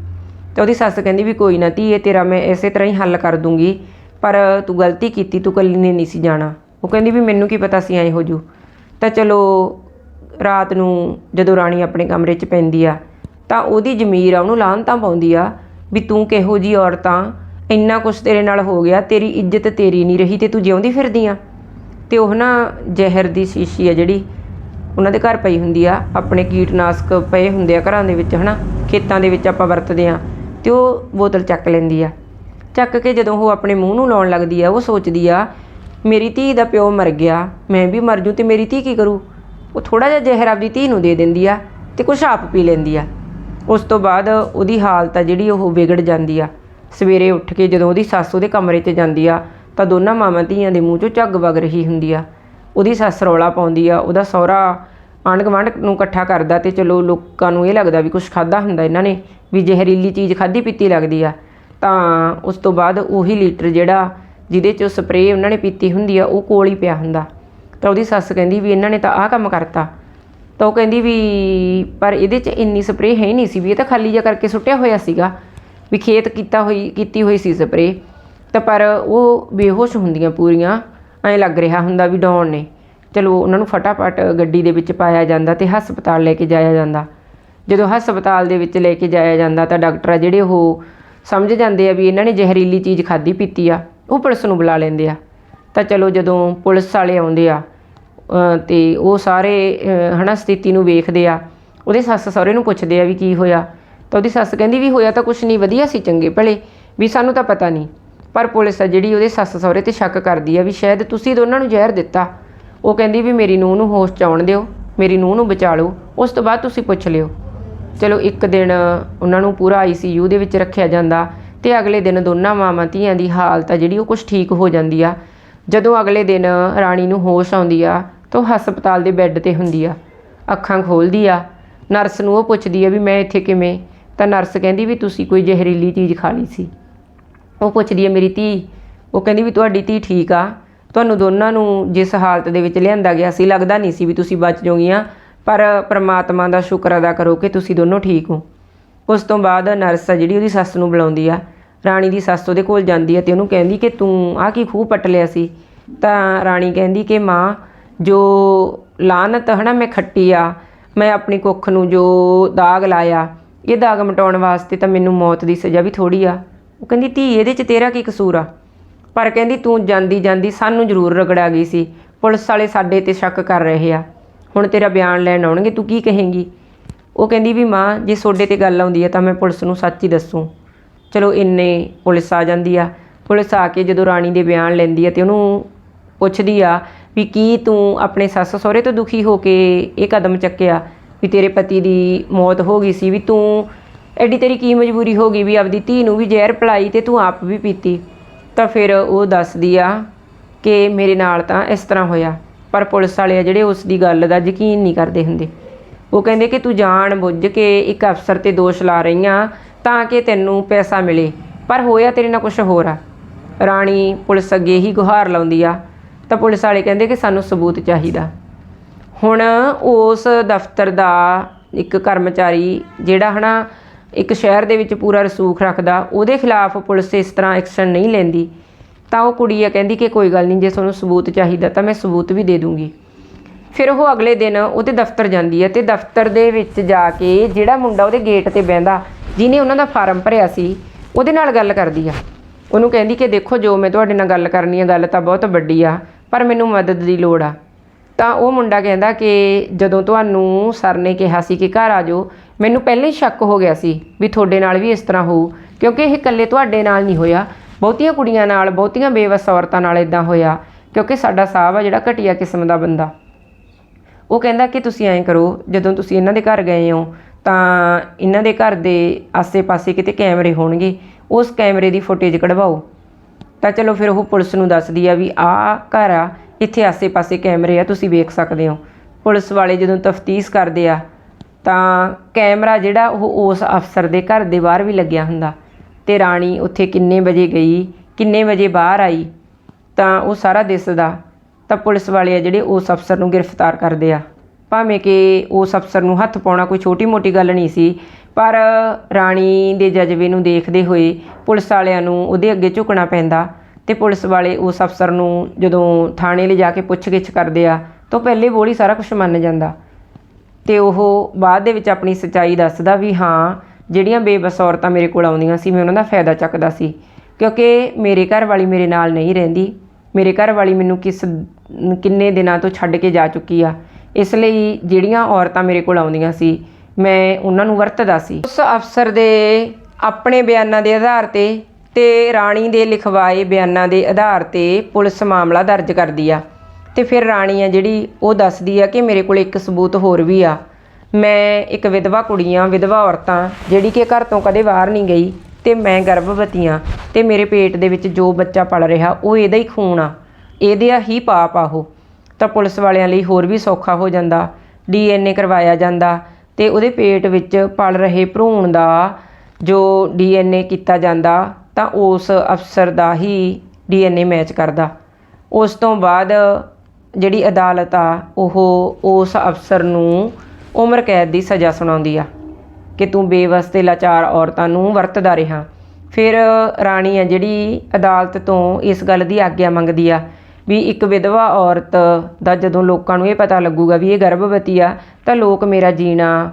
ਤੇ ਉਹਦੀ ਸੱਸ ਕਹਿੰਦੀ ਵੀ ਕੋਈ ਨਾ ਧੀਏ, ਤੇਰਾ ਮੈਂ ਇਸੇ ਤਰ੍ਹਾਂ ਹੀ ਹੱਲ ਕਰ ਦੂੰਗੀ, ਪਰ ਤੂੰ ਗਲਤੀ ਕੀਤੀ, ਤੂੰ ਕੱਲੀ ਨੇ ਨਹੀਂ ਸੀ ਜਾਣਾ। ਉਹ ਕਹਿੰਦੀ ਵੀ ਮੈਨੂੰ ਕੀ ਪਤਾ ਸੀ ਐਂ ਹੋ ਜੂ। ਤਾਂ ਚਲੋ, ਰਾਤ ਨੂੰ ਜਦੋਂ ਰਾਣੀ ਆਪਣੇ ਕਮਰੇ 'ਚ ਪੈਂਦੀ ਆ, ਤਾਂ ਉਹਦੀ ਜ਼ਮੀਰ ਆ, ਉਹਨੂੰ ਲਾਹਨ ਤਾਂ ਪਾਉਂਦੀ ਆ ਵੀ ਤੂੰ ਕਿਹੋ ਜੀ ਔਰਤਾਂ ਇੰਨਾ ਕੁਛ ਤੇਰੇ ਨਾਲ ਹੋ ਗਿਆ, ਤੇਰੀ ਇੱਜ਼ਤ ਤੇਰੀ ਨਹੀਂ ਰਹੀ ਤੇ ਤੂੰ ਜਿਉਂਦੀ ਫਿਰਦੀ ਆ। ਤੇ ਉਹ ਨਾ ਜ਼ਹਿਰ ਦੀ ਸ਼ੀਸ਼ੀ ਆ ਜਿਹੜੀ ਉਹਨਾਂ ਦੇ ਘਰ ਪਈ ਹੁੰਦੀ ਆ, ਆਪਣੇ ਕੀਟਨਾਸ਼ਕ ਪਏ ਹੁੰਦੇ ਆ ਘਰਾਂ ਦੇ ਵਿੱਚ, ਹਨਾ? ਖੇਤਾਂ ਦੇ ਵਿੱਚ ਆਪਾਂ ਵਰਤਦੇ ਆ, ਤੇ ਉਹ ਬੋਤਲ ਚੱਕ ਲੈਂਦੀ ਆ। ਚੱਕ ਕੇ ਜਦੋਂ ਉਹ ਆਪਣੇ ਮੂੰਹ ਨੂੰ ਲਾਉਣ ਲੱਗਦੀ ਆ, ਉਹ ਸੋਚਦੀ ਆ, ਮੇਰੀ ਧੀ ਦਾ ਪਿਓ ਮਰ ਗਿਆ, ਮੈਂ ਵੀ ਮਰ ਜੂ, ਤੇ ਮੇਰੀ ਧੀ ਕੀ ਕਰੂ? ਉਹ ਥੋੜਾ ਜਿਹਾ ਜ਼ਹਿਰ ਆਪਦੀ ਧੀ ਨੂੰ ਦੇ ਦਿੰਦੀ ਆ ਤੇ ਕੁਛ ਆਪ ਪੀ ਲੈਂਦੀ ਆ। ਉਸ ਤੋਂ ਬਾਅਦ ਉਹਦੀ ਹਾਲਤ ਆ ਜਿਹੜੀ ਉਹ ਵਿਗੜ ਜਾਂਦੀ ਆ। ਸਵੇਰੇ ਉੱਠ ਕੇ ਜਦੋਂ ਉਹਦੀ ਸੱਸ ਉਹਦੇ ਕਮਰੇ 'ਚ ਜਾਂਦੀ ਆ, ਤਾਂ ਦੋਨਾਂ ਮਾਵਾਂ ਧੀਆਂ ਦੇ ਮੂੰਹ 'ਚੋਂ ਝੱਗ ਵਗ ਰਹੀ ਹੁੰਦੀ ਆ। ਉਹਦੀ ਸੱਸ ਰੌਲਾ ਪਾਉਂਦੀ ਆ, ਉਹਦਾ ਸਹੁਰਾ ਆਂਢ ਗੁਆਂਢ ਨੂੰ ਇਕੱਠਾ ਕਰਦਾ ਤੇ ਚਲੋ ਲੋਕਾਂ ਨੂੰ ਇਹ ਲੱਗਦਾ ਵੀ ਕੁਝ ਖਾਦਾ ਹੁੰਦਾ ਇਹਨਾਂ ਨੇ, ਵੀ ਜ਼ਹਿਰੀਲੀ ਚੀਜ਼ ਖਾਦੀ ਪੀਤੀ ਲੱਗਦੀ ਆ, ਤਾਂ ਉਸ ਤੋਂ ਬਾਅਦ ਉਹੀ ਲੀਟਰ ਜਿਹੜਾ ਜਿਹਦੇ 'ਚ ਸਪਰੇਅ ਉਹਨਾਂ ਨੇ ਪੀਤੀ ਹੁੰਦੀ ਆ, ਉਹ ਕੋਲ ਹੀ ਪਿਆ ਹੁੰਦਾ। ਤਾਂ ਉਹਦੀ ਸੱਸ ਕਹਿੰਦੀ ਵੀ ਇਹਨਾਂ ਨੇ ਤਾਂ ਆਹ ਕੰਮ ਕਰਤਾ। ਤਾਂ ਉਹ ਕਹਿੰਦੀ ਵੀ ਪਰ ਇਹਦੇ 'ਚ ਇੰਨੀ ਸਪਰੇਅ ਹੈ ਹੀ ਨਹੀਂ ਸੀ, ਵੀ ਇਹ ਤਾਂ ਖਾਲੀ ਜਿਹਾ ਕਰਕੇ ਸੁੱਟਿਆ ਹੋਇਆ ਸੀਗਾ, ਵੀ ਖੇਤ ਕੀਤਾ ਹੋਈ, ਕੀਤੀ ਹੋਈ ਸੀ ਸਪਰੇਅ। ਤਾਂ ਪਰ ਉਹ ਬੇਹੋਸ਼ ਹੁੰਦੀਆਂ ਪੂਰੀਆਂ, ਐਂ ਲੱਗ ਰਿਹਾ ਹੁੰਦਾ ਵੀ ਡਾਉਣ ਨੇ। ਚਲੋ ਉਹਨਾਂ ਨੂੰ ਫਟਾਫਟ ਗੱਡੀ ਦੇ ਵਿੱਚ ਪਾਇਆ ਜਾਂਦਾ ਤੇ ਹਸਪਤਾਲ ਲੈ ਕੇ ਜਾਇਆ ਜਾਂਦਾ। ਜਦੋਂ ਹਸਪਤਾਲ ਦੇ ਵਿੱਚ ਲੈ ਕੇ ਜਾਇਆ ਜਾਂਦਾ ਤਾਂ ਡਾਕਟਰ ਆ ਜਿਹੜੇ ਉਹ ਸਮਝ ਜਾਂਦੇ ਆ ਵੀ ਇਹਨਾਂ ਨੇ ਜ਼ਹਿਰੀਲੀ ਚੀਜ਼ ਖਾਧੀ ਪੀਤੀ ਆ ਉਹ ਪੁਲਿਸ ਨੂੰ ਬੁਲਾ ਲੈਂਦੇ ਆ। ਤਾਂ ਚਲੋ ਜਦੋਂ ਪੁਲਿਸ ਵਾਲੇ ਆਉਂਦੇ ਆ ਅ, ਤੇ ਉਹ ਸਾਰੇ ਅ, ਹਨਾ ਸਥਿਤੀ ਨੂੰ ਵੇਖਦੇ ਆ ਉਹਦੇ ਸੱਸ ਸਹੁਰੇ ਨੂੰ ਪੁੱਛਦੇ ਆ ਵੀ ਕੀ ਹੋਇਆ? ਤਾਂ ਉਹਦੀ ਸੱਸ ਕਹਿੰਦੀ ਵੀ ਹੋਇਆ ਤਾਂ ਕੁਝ ਨਹੀਂ ਵਧੀਆ ਸੀ ਚੰਗੇ ਭਲੇ ਵੀ ਸਾਨੂੰ ਤਾਂ ਪਤਾ ਨਹੀਂ। ਪਰ ਪੁਲਿਸ ਆ ਜਿਹੜੀ ਉਹਦੇ ਸੱਸ ਸਹੁਰੇ ਤੇ ਸ਼ੱਕ ਕਰਦੀ ਆ ਵੀ ਸ਼ਾਇਦ ਤੁਸੀਂ ਦੋਨਾਂ ਨੂੰ ਜ਼ਹਿਰ ਦਿੱਤਾ। ਉਹ ਕਹਿੰਦੀ ਵੀ ਮੇਰੀ ਨੂੰਹ ਨੂੰ ਹੋਸ਼ ਚ ਆਉਣ ਦਿਓ, ਮੇਰੀ ਨੂੰਹ ਨੂੰ ਬਚਾ ਲਓ, ਉਸ ਤੋਂ ਬਾਅਦ ਤੁਸੀਂ ਪੁੱਛ ਲਿਓ। ਚਲੋ ਇੱਕ ਦਿਨ ਉਹਨਾਂ ਨੂੰ ਪੂਰਾ ਆਈਸੀਯੂ ਦੇ ਵਿੱਚ ਰੱਖਿਆ ਜਾਂਦਾ ਤੇ ਅਗਲੇ ਦਿਨ ਦੋਨਾਂ ਮਾਵਾਂ ਧੀਆਂ ਦੀ ਹਾਲਤ ਆ ਜਿਹੜੀ ਉਹ ਕੁਝ ਠੀਕ ਹੋ ਜਾਂਦੀ ਆ। ਜਦੋਂ ਅਗਲੇ ਦਿਨ ਰਾਣੀ ਨੂੰ ਹੋਸ਼ ਆਉਂਦੀ ਆ ਤਾਂ ਉਹ ਹਸਪਤਾਲ ਦੇ ਬੈੱਡ ਤੇ ਹੁੰਦੀ ਆ। ਅੱਖਾਂ ਖੋਲਦੀ ਆ। ਨਰਸ ਨੂੰ ਉਹ ਪੁੱਛਦੀ ਆ ਵੀ ਮੈਂ ਇੱਥੇ ਕਿਵੇਂ? ਤਾਂ ਨਰਸ ਕਹਿੰਦੀ ਵੀ ਤੁਸੀਂ ਕੋਈ ਜ਼ਹਿਰੀਲੀ ਚੀਜ਼ ਖਾ ਲਈ ਸੀ। ਉਹ ਪੁੱਛਦੀ ਹੈ ਮੇਰੀ ਧੀ? ਉਹ ਕਹਿੰਦੀ ਵੀ ਤੁਹਾਡੀ ਧੀ ਠੀਕ ਆ। ਤੁਹਾਨੂੰ ਦੋਨਾਂ ਨੂੰ ਜਿਸ ਹਾਲਤ ਦੇ ਵਿੱਚ ਲਿਆਂਦਾ ਗਿਆ ਸੀ, ਲੱਗਦਾ ਨਹੀਂ ਸੀ ਵੀ ਤੁਸੀਂ ਬਚ ਜਾਓਗੀਆਂ, ਪਰ ਪ੍ਰਮਾਤਮਾ ਦਾ ਸ਼ੁਕਰ ਅਦਾ ਕਰੋ ਕਿ ਤੁਸੀਂ ਦੋਨੋਂ ਠੀਕ ਹੋ। ਉਸ ਤੋਂ ਬਾਅਦ ਨਰਸ ਆ ਜਿਹੜੀ, ਉਹਦੀ ਸੱਸ ਨੂੰ ਬੁਲਾਉਂਦੀ ਆ। ਰਾਣੀ ਦੀ ਸੱਸ ਉਹਦੇ ਕੋਲ ਜਾਂਦੀ ਆ ਤੇ ਉਹਨੂੰ ਕਹਿੰਦੀ ਕਿ ਤੂੰ ਆਹ ਕੀ ਖੂਹ ਪੱਟ ਲਿਆ ਸੀ? ਤਾਂ ਰਾਣੀ ਕਹਿੰਦੀ ਕਿ ਮਾਂ, ਜੋ ਲਾਨਤ ਹਨਾ, ਮੈਂ ਖੱਟੀ ਆ, ਮੈਂ ਆਪਣੀ ਕੁੱਖ ਨੂੰ ਜੋ ਦਾਗ ਲਾਇਆ, ਇਹ ਦਾਗ ਮਿਟਾਉਣ ਵਾਸਤੇ ਤਾਂ ਮੈਨੂੰ ਮੌਤ ਦੀ ਸਜ਼ਾ ਵੀ ਥੋੜੀ ਆ। ਉਹ ਕਹਿੰਦੀ, ਧੀ, ਇਹਦੇ 'ਚ ਤੇਰਾ ਕੀ ਕਸੂਰ ਆ? ਪਰ ਕਹਿੰਦੀ ਤੂੰ ਜਾਂਦੀ ਜਾਂਦੀ ਸਾਨੂੰ ਜ਼ਰੂਰ ਰਗੜਾ ਗਈ ਸੀ। ਪੁਲਿਸ ਵਾਲੇ ਸਾਡੇ ਤੇ ਸ਼ੱਕ ਕਰ ਰਹੇ ਆ। ਹੁਣ ਤੇਰਾ ਬਿਆਨ ਲੈਣ ਆਉਣਗੇ, ਤੂੰ ਕੀ ਕਹੇਂਗੀ? ਉਹ ਕਹਿੰਦੀ ਵੀ ਮਾਂ, ਜੇ ਸੋਡੇ ਤੇ ਗੱਲ ਆਉਂਦੀ ਆ ਤਾਂ ਮੈਂ ਪੁਲਿਸ ਨੂੰ ਸੱਚ ਹੀ ਦੱਸੂ। ਚਲੋ ਇੰਨੇ ਪੁਲਿਸ ਆ ਜਾਂਦੀ ਆ। ਪੁਲਿਸ ਆ ਕੇ ਜਦੋਂ ਰਾਣੀ ਦੇ ਬਿਆਨ ਲੈਂਦੀ ਆ ਤੇ ਉਹਨੂੰ ਪੁੱਛਦੀ ਆ ਵੀ ਕੀ ਤੂੰ ਆਪਣੇ ਸੱਸ ਸਹੁਰੇ ਤੋਂ ਦੁਖੀ ਹੋ ਕੇ ਇਹ ਕਦਮ ਚੱਕਿਆ ਵੀ ਤੇਰੇ ਪਤੀ ਦੀ ਮੌਤ ਹੋ ਗਈ ਸੀ ਵੀ ਤੂੰ ਐਡੀ ਤੇਰੀ ਕੀ ਮਜਬੂਰੀ ਹੋ ਗਈ ਵੀ ਆਪਦੀ ਧੀ ਨੂੰ ਵੀ ਜ਼ਹਿਰ ਪਿਲਾਈ ਤੇ ਤੂੰ ਆਪ ਵੀ ਪੀਤੀ। ਤਾਂ ਫਿਰ ਉਹ ਦੱਸਦੀ ਆ ਕਿ ਮੇਰੇ ਨਾਲ ਤਾਂ ਇਸ ਤਰ੍ਹਾਂ ਹੋਇਆ। ਪਰ ਪੁਲਿਸ ਵਾਲੇ ਆ ਜਿਹੜੇ ਉਸ ਦੀ ਗੱਲ ਦਾ ਯਕੀਨ ਨਹੀਂ ਕਰਦੇ ਹੁੰਦੇ। ਉਹ ਕਹਿੰਦੇ ਕਿ ਤੂੰ ਜਾਣ ਬੁੱਝ ਕੇ ਇੱਕ ਅਫਸਰ ਤੇ ਦੋਸ਼ ਲਾ ਰਹੀ ਆ ਤਾਂ ਕਿ ਤੈਨੂੰ ਪੈਸਾ ਮਿਲੇ। ਪਰ ਹੋਇਆ ਤੇਰੇ ਨਾਲ ਕੁਝ ਹੋਰ ਆ। ਰਾਣੀ ਪੁਲਿਸ ਅੱਗੇ ਹੀ ਗੁਹਾਰ ਲਾਉਂਦੀ ਆ। ਤਾਂ ਪੁਲਿਸ ਵਾਲੇ ਕਹਿੰਦੇ ਕਿ ਸਾਨੂੰ ਸਬੂਤ ਚਾਹੀਦਾ। ਹੁਣ ਉਸ ਦਫ਼ਤਰ ਦਾ ਇੱਕ ਕਰਮਚਾਰੀ ਜਿਹੜਾ ਹਨਾ ਇੱਕ ਸ਼ਹਿਰ ਦੇ ਵਿੱਚ ਪੂਰਾ ਰਸੂਖ ਰੱਖਦਾ, ਉਹਦੇ ਖਿਲਾਫ ਪੁਲਿਸ ਇਸ ਤਰ੍ਹਾਂ ਐਕਸ਼ਨ ਨਹੀਂ ਲੈਂਦੀ। ਤਾਂ ਉਹ ਕੁੜੀ ਆ, ਕਹਿੰਦੀ ਕਿ ਕੋਈ ਗੱਲ ਨਹੀਂ, ਜੇ ਤੁਹਾਨੂੰ ਸਬੂਤ ਚਾਹੀਦਾ ਤਾਂ ਮੈਂ ਸਬੂਤ ਵੀ ਦੇ ਦੂੰਗੀ। ਫਿਰ ਉਹ ਅਗਲੇ ਦਿਨ ਉਹਦੇ ਦਫ਼ਤਰ ਜਾਂਦੀ ਹੈ ਤੇ ਦਫ਼ਤਰ ਦੇ ਵਿੱਚ ਜਾ ਕੇ ਜਿਹੜਾ ਮੁੰਡਾ ਉਹਦੇ ਗੇਟ ਤੇ ਬਹਿੰਦਾ, ਜਿਹਨੇ ਉਹਨਾਂ ਦਾ ਫਾਰਮ ਭਰਿਆ ਸੀ, ਉਹਦੇ ਨਾਲ ਗੱਲ ਕਰਦੀ ਆ। ਉਹਨੂੰ ਕਹਿੰਦੀ ਕਿ ਦੇਖੋ, ਜੋ ਮੈਂ ਤੁਹਾਡੇ ਨਾਲ ਗੱਲ ਕਰਨੀ ਆ, ਗੱਲ ਤਾਂ ਬਹੁਤ ਵੱਡੀ ਆ, ਪਰ ਮੈਨੂੰ ਮਦਦ ਦੀ ਲੋੜ ਆ। ਤਾਂ ਉਹ ਮੁੰਡਾ ਕਹਿੰਦਾ ਕਿ ਜਦੋਂ ਤੁਹਾਨੂੰ ਸਰ ਨੇ ਕਿਹਾ ਸੀ ਕਿ ਘਰ ਆ ਜਾਓ, ਮੈਨੂੰ ਪਹਿਲਾਂ ਹੀ ਸ਼ੱਕ ਹੋ ਗਿਆ ਸੀ ਵੀ ਤੁਹਾਡੇ ਨਾਲ ਵੀ ਇਸ ਤਰ੍ਹਾਂ ਹੋਊ, ਕਿਉਂਕਿ ਇਹ ਇਕੱਲੇ ਤੁਹਾਡੇ ਨਾਲ ਨਹੀਂ ਹੋਇਆ। ਬਹੁਤੀਆਂ ਕੁੜੀਆਂ ਨਾਲ, ਬਹੁਤੀਆਂ ਬੇਵਸ ਔਰਤਾਂ ਨਾਲ ਇਦਾਂ ਹੋਇਆ, ਕਿਉਂਕਿ ਸਾਡਾ ਸਾਹਿਬ ਆ ਜਿਹੜਾ ਘਟੀਆ ਕਿਸਮ ਦਾ ਬੰਦਾ। ਉਹ ਕਹਿੰਦਾ ਕਿ ਤੁਸੀਂ ਐਂ ਕਰੋ, ਜਦੋਂ ਤੁਸੀਂ ਇਹਨਾਂ ਦੇ ਘਰ ਗਏ ਹੋ, ਤਾਂ ਇਹਨਾਂ ਦੇ ਘਰ ਦੇ ਆਸੇ-ਪਾਸੇ ਕਿਤੇ ਕੈਮਰੇ ਹੋਣਗੇ, ਉਸ ਕੈਮਰੇ ਦੀ ਫੁਟੇਜ ਕਢਵਾਓ। ਤਾਂ ਚਲੋ ਫਿਰ ਉਹ ਪੁਲਿਸ ਨੂੰ ਦੱਸਦੀ ਆ ਵੀ ਆਹ ਘਰ ਆ ਇੱਥੇ ਆਸੇ-ਪਾਸੇ ਕੈਮਰੇ ਆ, ਤੁਸੀਂ ਵੇਖ ਸਕਦੇ ਹੋ। ਪੁਲਿਸ ਵਾਲੇ ਜਦੋਂ ਤਫਤੀਸ਼ ਕਰਦੇ ਆ, ਤਾਂ ਕੈਮਰਾ ਜਿਹੜਾ ਉਹ ਉਸ ਅਫਸਰ ਦੇ ਘਰ ਦੇ ਬਾਹਰ ਵੀ ਲੱਗਿਆ ਹੁੰਦਾ। ਤੇ ਰਾਣੀ ਉੱਥੇ ਕਿੰਨੇ ਵਜੇ ਗਈ, ਕਿੰਨੇ ਵਜੇ ਬਾਹਰ ਆਈ, ਤਾਂ ਉਹ ਸਾਰਾ ਦਿਸਦਾ। ਤਾਂ ਪੁਲਿਸ ਵਾਲੇ ਆ ਜਿਹੜੇ ਉਸ ਅਫਸਰ ਨੂੰ ਗ੍ਰਿਫਤਾਰ ਕਰਦੇ ਆ। ਭਾਵੇਂ ਕਿ ਉਸ ਅਫਸਰ ਨੂੰ ਹੱਥ ਪਾਉਣਾ ਕੋਈ ਛੋਟੀ-ਮੋਟੀ ਗੱਲ ਨਹੀਂ ਸੀ, ਪਰ ਰਾਣੀ ਦੇ ਜਜ਼ਬੇ ਨੂੰ ਦੇਖਦੇ ਹੋਏ ਪੁਲਿਸ ਵਾਲਿਆਂ ਨੂੰ ਉਹਦੇ ਅੱਗੇ ਝੁਕਣਾ ਪੈਂਦਾ। ਤੇ ਪੁਲਿਸ ਵਾਲੇ ਉਸ ਅਫਸਰ ਨੂੰ ਜਦੋਂ ਥਾਣੇ ਲਿਜਾ ਕੇ ਪੁੱਛਗਿੱਛ ਕਰਦੇ ਆ, ਤਾਂ ਉਹ ਪਹਿਲੇ ਬੋਲੀ ਸਾਰਾ ਕੁਝ ਮੰਨ ਜਾਂਦਾ। ਤੇ ਉਹ ਬਾਅਦ ਦੇ ਵਿੱਚ ਆਪਣੀ ਸੱਚਾਈ ਦੱਸਦਾ ਵੀ ਹਾਂ, ਜਿਹੜੀਆਂ ਬੇਬਸ ਔਰਤਾਂ ਮੇਰੇ ਕੋਲ ਆਉਂਦੀਆਂ ਸੀ, ਮੈਂ ਉਹਨਾਂ ਦਾ ਫਾਇਦਾ ਚੱਕਦਾ ਸੀ। ਕਿਉਂਕਿ ਮੇਰੇ ਘਰ ਵਾਲੀ ਮੇਰੇ ਨਾਲ ਨਹੀਂ ਰਹਿੰਦੀ। ਮੇਰੇ ਘਰ ਵਾਲੀ ਮੈਨੂੰ ਕਿਸ ਕਿੰਨੇ ਦਿਨਾਂ ਤੋਂ ਛੱਡ ਕੇ ਜਾ ਚੁੱਕੀ ਆ। ਇਸ ਲਈ ਜਿਹੜੀਆਂ ਔਰਤਾਂ ਮੇਰੇ ਕੋਲ ਆਉਂਦੀਆਂ ਸੀ, ਮੈਂ ਉਹਨਾਂ ਨੂੰ ਵਰਤਦਾ ਸੀ। ਉਸ ਅਫਸਰ ਦੇ ਆਪਣੇ ਬਿਆਨਾਂ ਦੇ ਆਧਾਰ ਤੇ ਤੇ ਰਾਣੀ ਦੇ ਲਿਖਵਾਏ ਬਿਆਨਾਂ ਦੇ ਆਧਾਰ ਤੇ ਪੁਲਿਸ ਮਾਮਲਾ ਦਰਜ ਕਰਦੀ ਆ। ਤੇ ਫਿਰ ਰਾਣੀ ਆ ਜਿਹੜੀ, ਉਹ ਦੱਸਦੀ ਆ ਕਿ ਮੇਰੇ ਕੋਲ ਇੱਕ ਸਬੂਤ ਹੋਰ ਵੀ ਆ। ਮੈਂ ਇੱਕ ਵਿਧਵਾ ਕੁੜੀ ਆ, ਵਿਧਵਾ ਔਰਤਾਂ, ਜਿਹੜੀ ਕਿ ਘਰ ਤੋਂ ਕਦੇ ਬਾਹਰ ਨਹੀਂ ਗਈ ਤੇ ਮੈਂ ਗਰਭਵਤੀ ਆ ਤੇ ਮੇਰੇ ਪੇਟ ਦੇ ਵਿੱਚ ਜੋ ਬੱਚਾ ਪਲ ਰਿਹਾ, ਉਹ ਇਹਦਾ ਹੀ ਖੂਨ ਆ। ਇਹਦੇ ਹੀ ਪਾਪ ਆ ਉਹ। ਤਾਂ ਪੁਲਿਸ ਵਾਲਿਆਂ ਲਈ ਹੋਰ ਵੀ ਸੌਖਾ ਹੋ ਜਾਂਦਾ, ਡੀਐਨਏ ਕਰਵਾਇਆ ਜਾਂਦਾ ਤੇ ਉਹਦੇ ਪੇਟ ਵਿੱਚ ਪਲ ਰਹੇ ਭਰੂਣ ਦਾ ਜੋ ਡੀਐਨਏ ਕੀਤਾ ਜਾਂਦਾ ਤਾਂ ਉਸ ਅਫਸਰ ਦਾ ਹੀ ਡੀਐਨਏ ਮੈਚ ਕਰਦਾ। ਉਸ ਤੋਂ ਬਾਅਦ ਜਿਹੜੀ ਅਦਾਲਤ ਆ, ਉਹ ਉਸ ਅਫਸਰ ਨੂੰ ਉਮਰ ਕੈਦ ਦੀ ਸਜ਼ਾ ਸੁਣਾਉਂਦੀ ਆ ਕਿ ਤੂੰ ਬੇਵਸਤੇ ਲਾਚਾਰ ਔਰਤਾਂ ਨੂੰ ਵਰਤਦਾ ਰਿਹਾ। ਫਿਰ ਰਾਣੀ ਆ ਜਿਹੜੀ ਅਦਾਲਤ ਤੋਂ ਇਸ ਗੱਲ ਦੀ ਆਗਿਆ ਮੰਗਦੀ ਆ ਵੀ ਇੱਕ ਵਿਧਵਾ ਔਰਤ ਦਾ ਜਦੋਂ ਲੋਕਾਂ ਨੂੰ ਇਹ ਪਤਾ ਲੱਗੂਗਾ ਵੀ ਇਹ ਗਰਭਵਤੀ ਆ, ਤਾਂ ਲੋਕ ਮੇਰਾ ਜੀਣਾ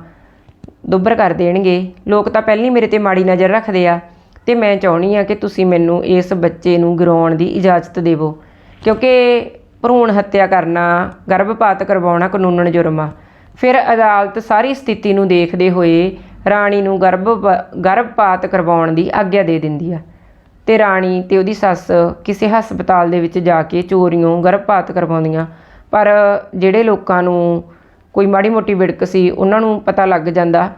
ਦੁੱਬਰ ਕਰ ਦੇਣਗੇ। ਲੋਕ ਤਾਂ ਪਹਿਲਾਂ ਹੀ ਮੇਰੇ ਤੇ ਮਾੜੀ ਨਜ਼ਰ ਰੱਖਦੇ ਆ। ਤੇ ਮੈਂ ਚਾਹੁੰਦੀ ਆ ਕਿ ਤੁਸੀਂ ਮੈਨੂੰ ਇਸ ਬੱਚੇ ਨੂੰ ਗਰਾਉਣ ਦੀ ਇਜਾਜ਼ਤ ਦੇਵੋ। ਕਿਉਂਕਿ ਭਰੂਣ ਹੱਤਿਆ ਕਰਨਾ, ਗਰਭਪਾਤ ਕਰਵਾਉਣਾ ਕਾਨੂੰਨ ਜੁਰਮ ਆ। ਫਿਰ ਅਦਾਲਤ ਸਾਰੀ ਸਥਿਤੀ ਨੂੰ ਦੇਖਦੇ ਹੋਏ ਰਾਣੀ ਨੂੰ ਗਰਭ ਗਰਭਪਾਤ ਕਰਵਾਉਣ ਦੀ ਆਗਿਆ ਦੇ ਦਿੰਦੀ ਆ। ਤੇ ਰਾਣੀ ਤੇ ਉਹਦੀ ਸੱਸ ਕਿਸੇ ਹਸਪਤਾਲ ਦੇ ਵਿੱਚ ਜਾ ਕੇ ਚੋਰੀਓਂ ਗਰਭਪਾਤ ਕਰਵਾਉਂਦੀਆਂ। ਪਰ ਜਿਹੜੇ ਲੋਕਾਂ ਨੂੰ ਕੋਈ ਮਾੜੀ ਮੋਟੀ ਵਿੜਕ ਸੀ, ਉਹਨਾਂ ਨੂੰ ਪਤਾ ਲੱਗ ਜਾਂਦਾ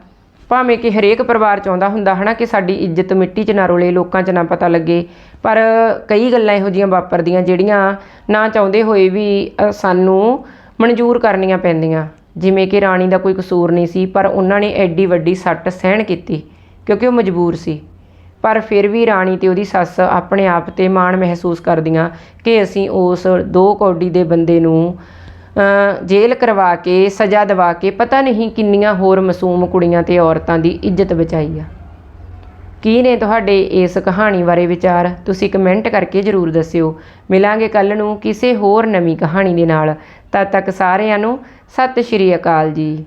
ਭਾਵੇਂ ਕਿ ਹਰੇਕ ਪਰਿਵਾਰ ਚਾਹੁੰਦਾ ਹੁੰਦਾ, ਹਨਾ, ਕਿ ਸਾਡੀ ਇੱਜ਼ਤ ਮਿੱਟੀ 'ਚ ਨਾ ਰੋਲੇ, ਲੋਕਾਂ 'ਚ ਨਾ ਪਤਾ ਲੱਗੇ, ਪਰ ਕਈ ਗੱਲਾਂ ਇਹੋ ਜਿਹੀਆਂ ਵਾਪਰਦੀਆਂ ਜਿਹੜੀਆਂ ਨਾ ਚਾਹੁੰਦੇ ਹੋਏ ਵੀ ਸਾਨੂੰ ਮਨਜ਼ੂਰ ਕਰਨੀਆਂ ਪੈਂਦੀਆਂ। ਜਿਵੇਂ ਕਿ ਰਾਣੀ ਦਾ ਕੋਈ ਕਸੂਰ ਨਹੀਂ ਸੀ, ਪਰ ਉਹਨਾਂ ਨੇ ਐਡੀ ਵੱਡੀ ਸੱਟ ਸਹਿਣ ਕੀਤੀ, ਕਿਉਂਕਿ ਉਹ ਮਜਬੂਰ ਸੀ। ਪਰ ਫਿਰ ਵੀ ਰਾਣੀ ਤੇ ਉਹਦੀ ਸੱਸ ਆਪਣੇ ਆਪ ਤੇ ਮਾਣ ਮਹਿਸੂਸ ਕਰਦੀਆਂ ਕਿ ਅਸੀਂ ਉਸ ਦੋ ਕੌਡੀ ਦੇ ਬੰਦੇ ਨੂੰ ਜੇਲ੍ਹ ਕਰਵਾ ਕੇ, ਸਜ਼ਾ ਦਿਵਾ ਕੇ, ਪਤਾ ਨਹੀਂ ਕਿੰਨੀਆਂ ਹੋਰ ਮਾਸੂਮ ਕੁੜੀਆਂ ਤੇ ਔਰਤਾਂ ਦੀ ਇੱਜ਼ਤ ਬਚਾਈ ਆ। ਕੀ ਨੇ ਤੁਹਾਡੇ ਇਸ ਕਹਾਣੀ ਬਾਰੇ ਵਿਚਾਰ? ਤੁਸੀਂ ਕਮੈਂਟ ਕਰਕੇ ਜਰੂਰ ਦੱਸਿਓ। ਮਿਲਾਂਗੇ ਕੱਲ ਨੂੰ ਕਿਸੇ ਹੋਰ ਨਵੀਂ ਕਹਾਣੀ ਦੇ ਨਾਲ। ਤਦ ਤੱਕ ਸਾਰਿਆਂ ਨੂੰ ਸਤਿ ਸ਼੍ਰੀ ਅਕਾਲ ਜੀ।